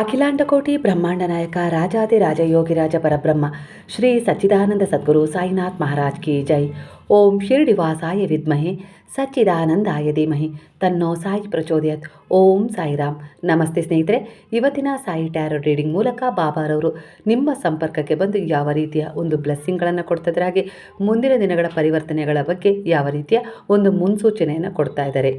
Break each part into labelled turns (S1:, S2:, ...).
S1: ಅಖಿಲಾಂಡಕೋಟಿ ಬ್ರಹ್ಮಾಂಡ ನಾಯಕ ರಾಜಾದಿರಾಜ ಯೋಗಿರಾಜ ಪರಬ್ರಹ್ಮ ಶ್ರೀ ಸಚ್ಚಿದಾನಂದ ಸದ್ಗುರು ಸಾಯಿನಾಥ್ ಮಹಾರಾಜ್ ಕಿ ಜೈ. ಓಂ ಶಿರ್ಡಿವಾಸಾಯ ವಿದ್ಮಹೆ ಸಚ್ಚಿದಾನಂದಾಯ ಧೀಮಹಿ ತನ್ನೋ ಸಾಯಿ ಪ್ರಚೋದಯತ್. ಓಂ ಸಾಯಿರಾಮ್. ನಮಸ್ತೆ ಸ್ನೇಹಿತರೆ, ಇವತ್ತಿನ ಸಾಯಿ ಟ್ಯಾರೋ ರೀಡಿಂಗ್ ಮೂಲಕ ಬಾಬಾರವರು ನಿಮ್ಮ ಸಂಪರ್ಕಕ್ಕೆ ಬಂದು ಯಾವ ರೀತಿಯ ಒಂದು ಬ್ಲೆಸ್ಸಿಂಗ್ಗಳನ್ನು ಕೊಡ್ತಿದ್ದಾರೆ ಹಾಗೆ ಮುಂದಿನ ದಿನಗಳ ಪರಿವರ್ತನೆಗಳ ಬಗ್ಗೆ ಯಾವ ರೀತಿಯ ಒಂದು ಮುನ್ಸೂಚನೆಯನ್ನು ಕೊಡ್ತಾ ಇದ್ದಾರೆ.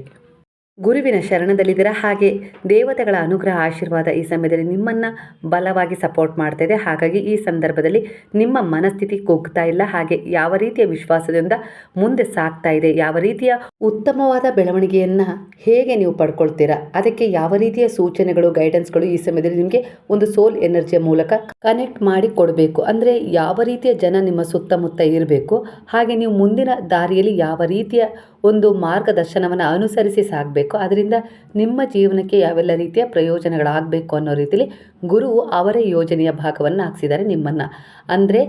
S1: ಗುರುವಿನ ಶರಣದಲ್ಲಿದ್ದೀರ? ಹಾಗೆ ದೇವತೆಗಳ ಅನುಗ್ರಹ ಆಶೀರ್ವಾದ ಈ ಸಮಯದಲ್ಲಿ ನಿಮ್ಮನ್ನು ಬಲವಾಗಿ ಸಪೋರ್ಟ್ ಮಾಡ್ತಾ ಇದೆ. ಹಾಗಾಗಿ ಈ ಸಂದರ್ಭದಲ್ಲಿ ನಿಮ್ಮ ಮನಸ್ಥಿತಿ ಕುಗ್ತಾ ಇಲ್ಲ. ಹಾಗೆ ಯಾವ ರೀತಿಯ ವಿಶ್ವಾಸದಿಂದ ಮುಂದೆ ಸಾಗ್ತಾ ಇದೆ? ಯಾವ ರೀತಿಯ ಉತ್ತಮವಾದ ಬೆಳವಣಿಗೆಯನ್ನು ಹೇಗೆ ನೀವು ಪಡ್ಕೊಳ್ತೀರಾ? ಅದಕ್ಕೆ ಯಾವ ರೀತಿಯ ಸೂಚನೆಗಳು ಗೈಡೆನ್ಸ್ಗಳು ಈ ಸಮಯದಲ್ಲಿ ನಿಮಗೆ ಒಂದು ಸೋಲ್ ಎನರ್ಜಿಯ ಮೂಲಕ ಕನೆಕ್ಟ್ ಮಾಡಿ ಕೊಡಬೇಕು? ಅಂದರೆ ಯಾವ ರೀತಿಯ ಜನ ನಿಮ್ಮ ಸುತ್ತಮುತ್ತ ಇರಬೇಕು? ಹಾಗೆ ನೀವು ಮುಂದಿನ ದಾರಿಯಲ್ಲಿ ಯಾವ ರೀತಿಯ ಒಂದು ಮಾರ್ಗದರ್ಶನವನ್ನು ಅನುಸರಿಸಿ ಸಾಗಬೇಕು? ಅದರಿಂದ ನಿಮ್ಮ ಜೀವನಕ್ಕೆ ಯಾವೆಲ್ಲ ರೀತಿಯ ಪ್ರಯೋಜನಗಳಾಗಬೇಕು ಅನ್ನೋ ರೀತಿಯಲ್ಲಿ ಗುರುವು ಅವರ ಯೋಜನೆಯ ಭಾಗವನ್ನು ಹಾಕ್ಸಿದ್ದಾರೆ ನಿಮ್ಮನ್ನು. ಅಂದರೆ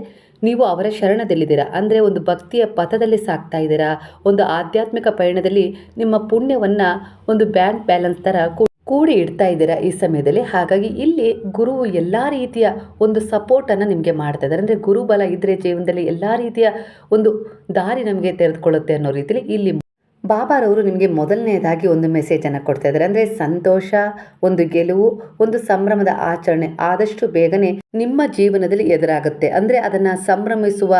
S1: ನೀವು ಅವರ ಶರಣದಲ್ಲಿದ್ದೀರಾ? ಅಂದರೆ ಒಂದು ಭಕ್ತಿಯ ಪಥದಲ್ಲಿ ಸಾಕ್ತಾ ಇದ್ದೀರಾ? ಒಂದು ಆಧ್ಯಾತ್ಮಿಕ ಪಯಣದಲ್ಲಿ ನಿಮ್ಮ ಪುಣ್ಯವನ್ನು ಒಂದು ಬ್ಯಾಂಕ್ ಬ್ಯಾಲೆನ್ಸ್ ಥರ ಕೂಡಿ ಇಡ್ತಾ ಇದ್ದೀರಾ ಈ ಸಮಯದಲ್ಲಿ? ಹಾಗಾಗಿ ಇಲ್ಲಿ ಗುರುವು ಎಲ್ಲ ರೀತಿಯ ಒಂದು ಸಪೋರ್ಟನ್ನು ನಿಮಗೆ ಮಾಡ್ತಾ ಇದ್ದಾರೆ. ಅಂದರೆ ಗುರುಬಲ ಇದ್ದರೆ ಜೀವನದಲ್ಲಿ ಎಲ್ಲ ರೀತಿಯ ಒಂದು ದಾರಿ ನಮಗೆ ತೆರೆದುಕೊಳ್ಳುತ್ತೆ ಅನ್ನೋ ರೀತಿಯಲ್ಲಿ ಇಲ್ಲಿ ಬಾಬಾರವರು ನಿಮಗೆ ಮೊದಲನೇದಾಗಿ ಒಂದು ಮೆಸೇಜನ್ನು ಕೊಡ್ತಾ ಇದ್ದಾರೆ. ಅಂದರೆ ಸಂತೋಷ, ಒಂದು ಗೆಲುವು, ಒಂದು ಸಂಭ್ರಮದ ಆಚರಣೆ ಆದಷ್ಟು ಬೇಗನೆ ನಿಮ್ಮ ಜೀವನದಲ್ಲಿ ಎದುರಾಗುತ್ತೆ. ಅಂದರೆ ಅದನ್ನು ಸಂಭ್ರಮಿಸುವ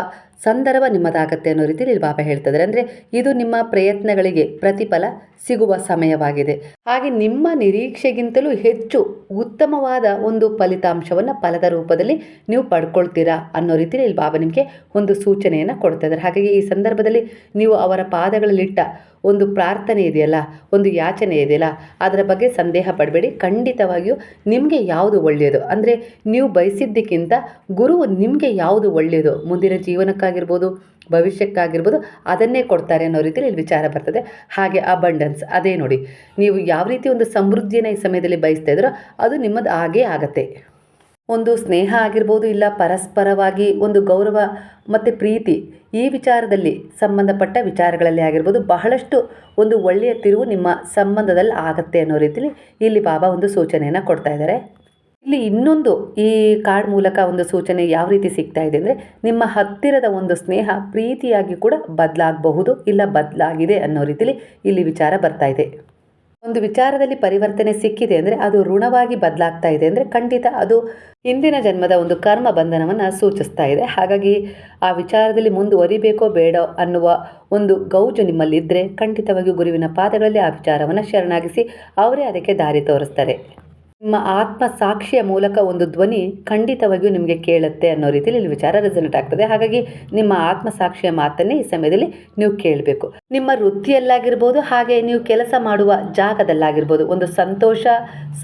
S1: ಸಂದರ್ಭ ನಿಮ್ಮದಾಗತ್ತೆ ಅನ್ನೋ ರೀತಿಯಲ್ಲಿ ಇಲ್ಲಿ ಬಾಬಾ ಹೇಳ್ತಾ ಇದ್ದಾರೆ. ಅಂದರೆ ಇದು ನಿಮ್ಮ ಪ್ರಯತ್ನಗಳಿಗೆ ಪ್ರತಿಫಲ ಸಿಗುವ ಸಮಯವಾಗಿದೆ. ಹಾಗೆ ನಿಮ್ಮ ನಿರೀಕ್ಷೆಗಿಂತಲೂ ಹೆಚ್ಚು ಉತ್ತಮವಾದ ಒಂದು ಫಲಿತಾಂಶವನ್ನು ಫಲದ ರೂಪದಲ್ಲಿ ನೀವು ಪಡ್ಕೊಳ್ತೀರಾ ಅನ್ನೋ ರೀತಿಯಲ್ಲಿ ಇಲ್ಲಿ ಬಾಬಾ ನಿಮಗೆ ಒಂದು ಸೂಚನೆಯನ್ನು ಕೊಡ್ತಾ ಇದ್ದಾರೆ. ಹಾಗಾಗಿ ಈ ಸಂದರ್ಭದಲ್ಲಿ ನೀವು ಅವರ ಪಾದಗಳಲ್ಲಿಟ್ಟ ಒಂದು ಪ್ರಾರ್ಥನೆ ಇದೆಯಲ್ಲ, ಒಂದು ಯಾಚನೆ ಇದೆಯಲ್ಲ, ಅದರ ಬಗ್ಗೆ ಸಂದೇಹ ಪಡಬೇಡಿ. ಖಂಡಿತವಾಗಿಯೂ ನಿಮಗೆ ಯಾವುದು ಒಳ್ಳೆಯದು? ಅಂದರೆ ನೀವು ಬಯಸಿದ್ದಕ್ಕಿಂತ ಗುರುವು ನಿಮಗೆ ಯಾವುದು ಒಳ್ಳೆಯದು? ಮುಂದಿನ ಜೀವನಕ್ಕಾಗಿರ್ಬೋದು, ಭವಿಷ್ಯಕ್ಕಾಗಿರ್ಬೋದು, ಅದನ್ನೇ ಕೊಡ್ತಾರೆ ಅನ್ನೋ ರೀತಿಯಲ್ಲಿ ಇಲ್ಲಿ ವಿಚಾರ ಬರ್ತದೆ. ಹಾಗೆ ಅಬಂಡನ್ಸ್ ಅದೇ ನೋಡಿ, ನೀವು ಯಾವ ರೀತಿ ಒಂದು ಸಮೃದ್ಧಿಯನ್ನು ಈ ಸಮಯದಲ್ಲಿ ಬಯಸ್ತಾ ಇದ್ರೋ ಅದು ನಿಮ್ಮದು ಹಾಗೇ ಆಗತ್ತೆ. ಒಂದು ಸ್ನೇಹ ಆಗಿರ್ಬೋದು ಇಲ್ಲ ಪರಸ್ಪರವಾಗಿ ಒಂದು ಗೌರವ ಮತ್ತು ಪ್ರೀತಿ, ಈ ವಿಚಾರದಲ್ಲಿ ಸಂಬಂಧಪಟ್ಟ ವಿಚಾರಗಳಲ್ಲಿ ಆಗಿರ್ಬೋದು ಬಹಳಷ್ಟು ಒಂದು ಒಳ್ಳೆಯ ತಿರುವು ನಿಮ್ಮ ಸಂಬಂಧದಲ್ಲಿ ಆಗತ್ತೆ ಅನ್ನೋ ರೀತಿಯಲ್ಲಿ ಇಲ್ಲಿ ಬಾಬಾ ಒಂದು ಸೂಚನೆಯನ್ನು ಕೊಡ್ತಾ ಇದ್ದಾರೆ. ಇಲ್ಲಿ ಇನ್ನೊಂದು ಈ ಕಾರ್ಡ್ ಮೂಲಕ ಒಂದು ಸೂಚನೆ ಯಾವ ರೀತಿ ಸಿಗ್ತಾ ಇದೆ ಅಂದರೆ ನಿಮ್ಮ ಹತ್ತಿರದ ಒಂದು ಸ್ನೇಹ ಪ್ರೀತಿಯಾಗಿ ಕೂಡ ಬದಲಾಗಬಹುದು ಇಲ್ಲ ಬದಲಾಗಿದೆ ಅನ್ನೋ ರೀತಿಯಲ್ಲಿ ಇಲ್ಲಿ ವಿಚಾರ ಬರ್ತಾ ಇದೆ. ಒಂದು ವಿಚಾರದಲ್ಲಿ ಪರಿವರ್ತನೆ ಸಿಕ್ಕಿದೆ ಅಂದರೆ ಅದು ಋಣವಾಗಿ ಬದಲಾಗ್ತಾ ಇದೆ ಅಂದರೆ ಖಂಡಿತ ಅದು ಹಿಂದಿನ ಜನ್ಮದ ಒಂದು ಕರ್ಮ ಬಂಧನವನ್ನು ಸೂಚಿಸ್ತಾ ಇದೆ. ಹಾಗಾಗಿ ಆ ವಿಚಾರದಲ್ಲಿ ಮುಂದುವರಿಬೇಕೋ ಬೇಡೋ ಅನ್ನುವ ಒಂದು ಗೌಜು ನಿಮ್ಮಲ್ಲಿದ್ದರೆ ಖಂಡಿತವಾಗಿಯೂ ಗುರುವಿನ ಪಾದಗಳಲ್ಲಿ ಆ ವಿಚಾರವನ್ನು ಶರಣಾಗಿಸಿ ಅವರೇ ಅದಕ್ಕೆ ದಾರಿ ತೋರಿಸ್ತಾರೆ. ನಿಮ್ಮ ಆತ್ಮ ಸಾಕ್ಷಿಯ ಮೂಲಕ ಒಂದು ಧ್ವನಿ ಖಂಡಿತವಾಗಿಯೂ ನಿಮಗೆ ಕೇಳುತ್ತೆ ಅನ್ನೋ ರೀತಿಯಲ್ಲಿ ಇಲ್ಲಿ ವಿಚಾರ ರೆಸಲ್ಟ್ ಆಗ್ತದೆ. ಹಾಗಾಗಿ ನಿಮ್ಮ ಆತ್ಮ ಸಾಕ್ಷಿಯ ಮಾತನ್ನೇ ಈ ಸಮಯದಲ್ಲಿ ನೀವು ಕೇಳಬೇಕು. ನಿಮ್ಮ ವೃತ್ತಿಯಲ್ಲಾಗಿರ್ಬೋದು, ಹಾಗೆ ನೀವು ಕೆಲಸ ಮಾಡುವ ಜಾಗದಲ್ಲಾಗಿರ್ಬೋದು, ಒಂದು ಸಂತೋಷ,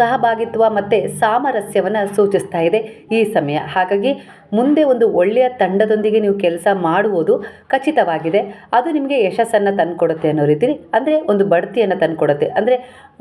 S1: ಸಹಭಾಗಿತ್ವ ಮತ್ತು ಸಾಮರಸ್ಯವನ್ನು ಸೂಚಿಸ್ತಾ ಇದೆ ಈ ಸಮಯ. ಹಾಗಾಗಿ ಮುಂದೆ ಒಂದು ಒಳ್ಳೆಯ ತಂಡದೊಂದಿಗೆ ನೀವು ಕೆಲಸ ಮಾಡುವುದು ಖಚಿತವಾಗಿದೆ. ಅದು ನಿಮಗೆ ಯಶಸ್ಸನ್ನು ತಂದುಕೊಡುತ್ತೆ ಅನ್ನೋ ರೀತಿಲಿ ಅಂದರೆ ಒಂದು ಬಡ್ತಿಯನ್ನು ತಂದುಕೊಡುತ್ತೆ. ಅಂದರೆ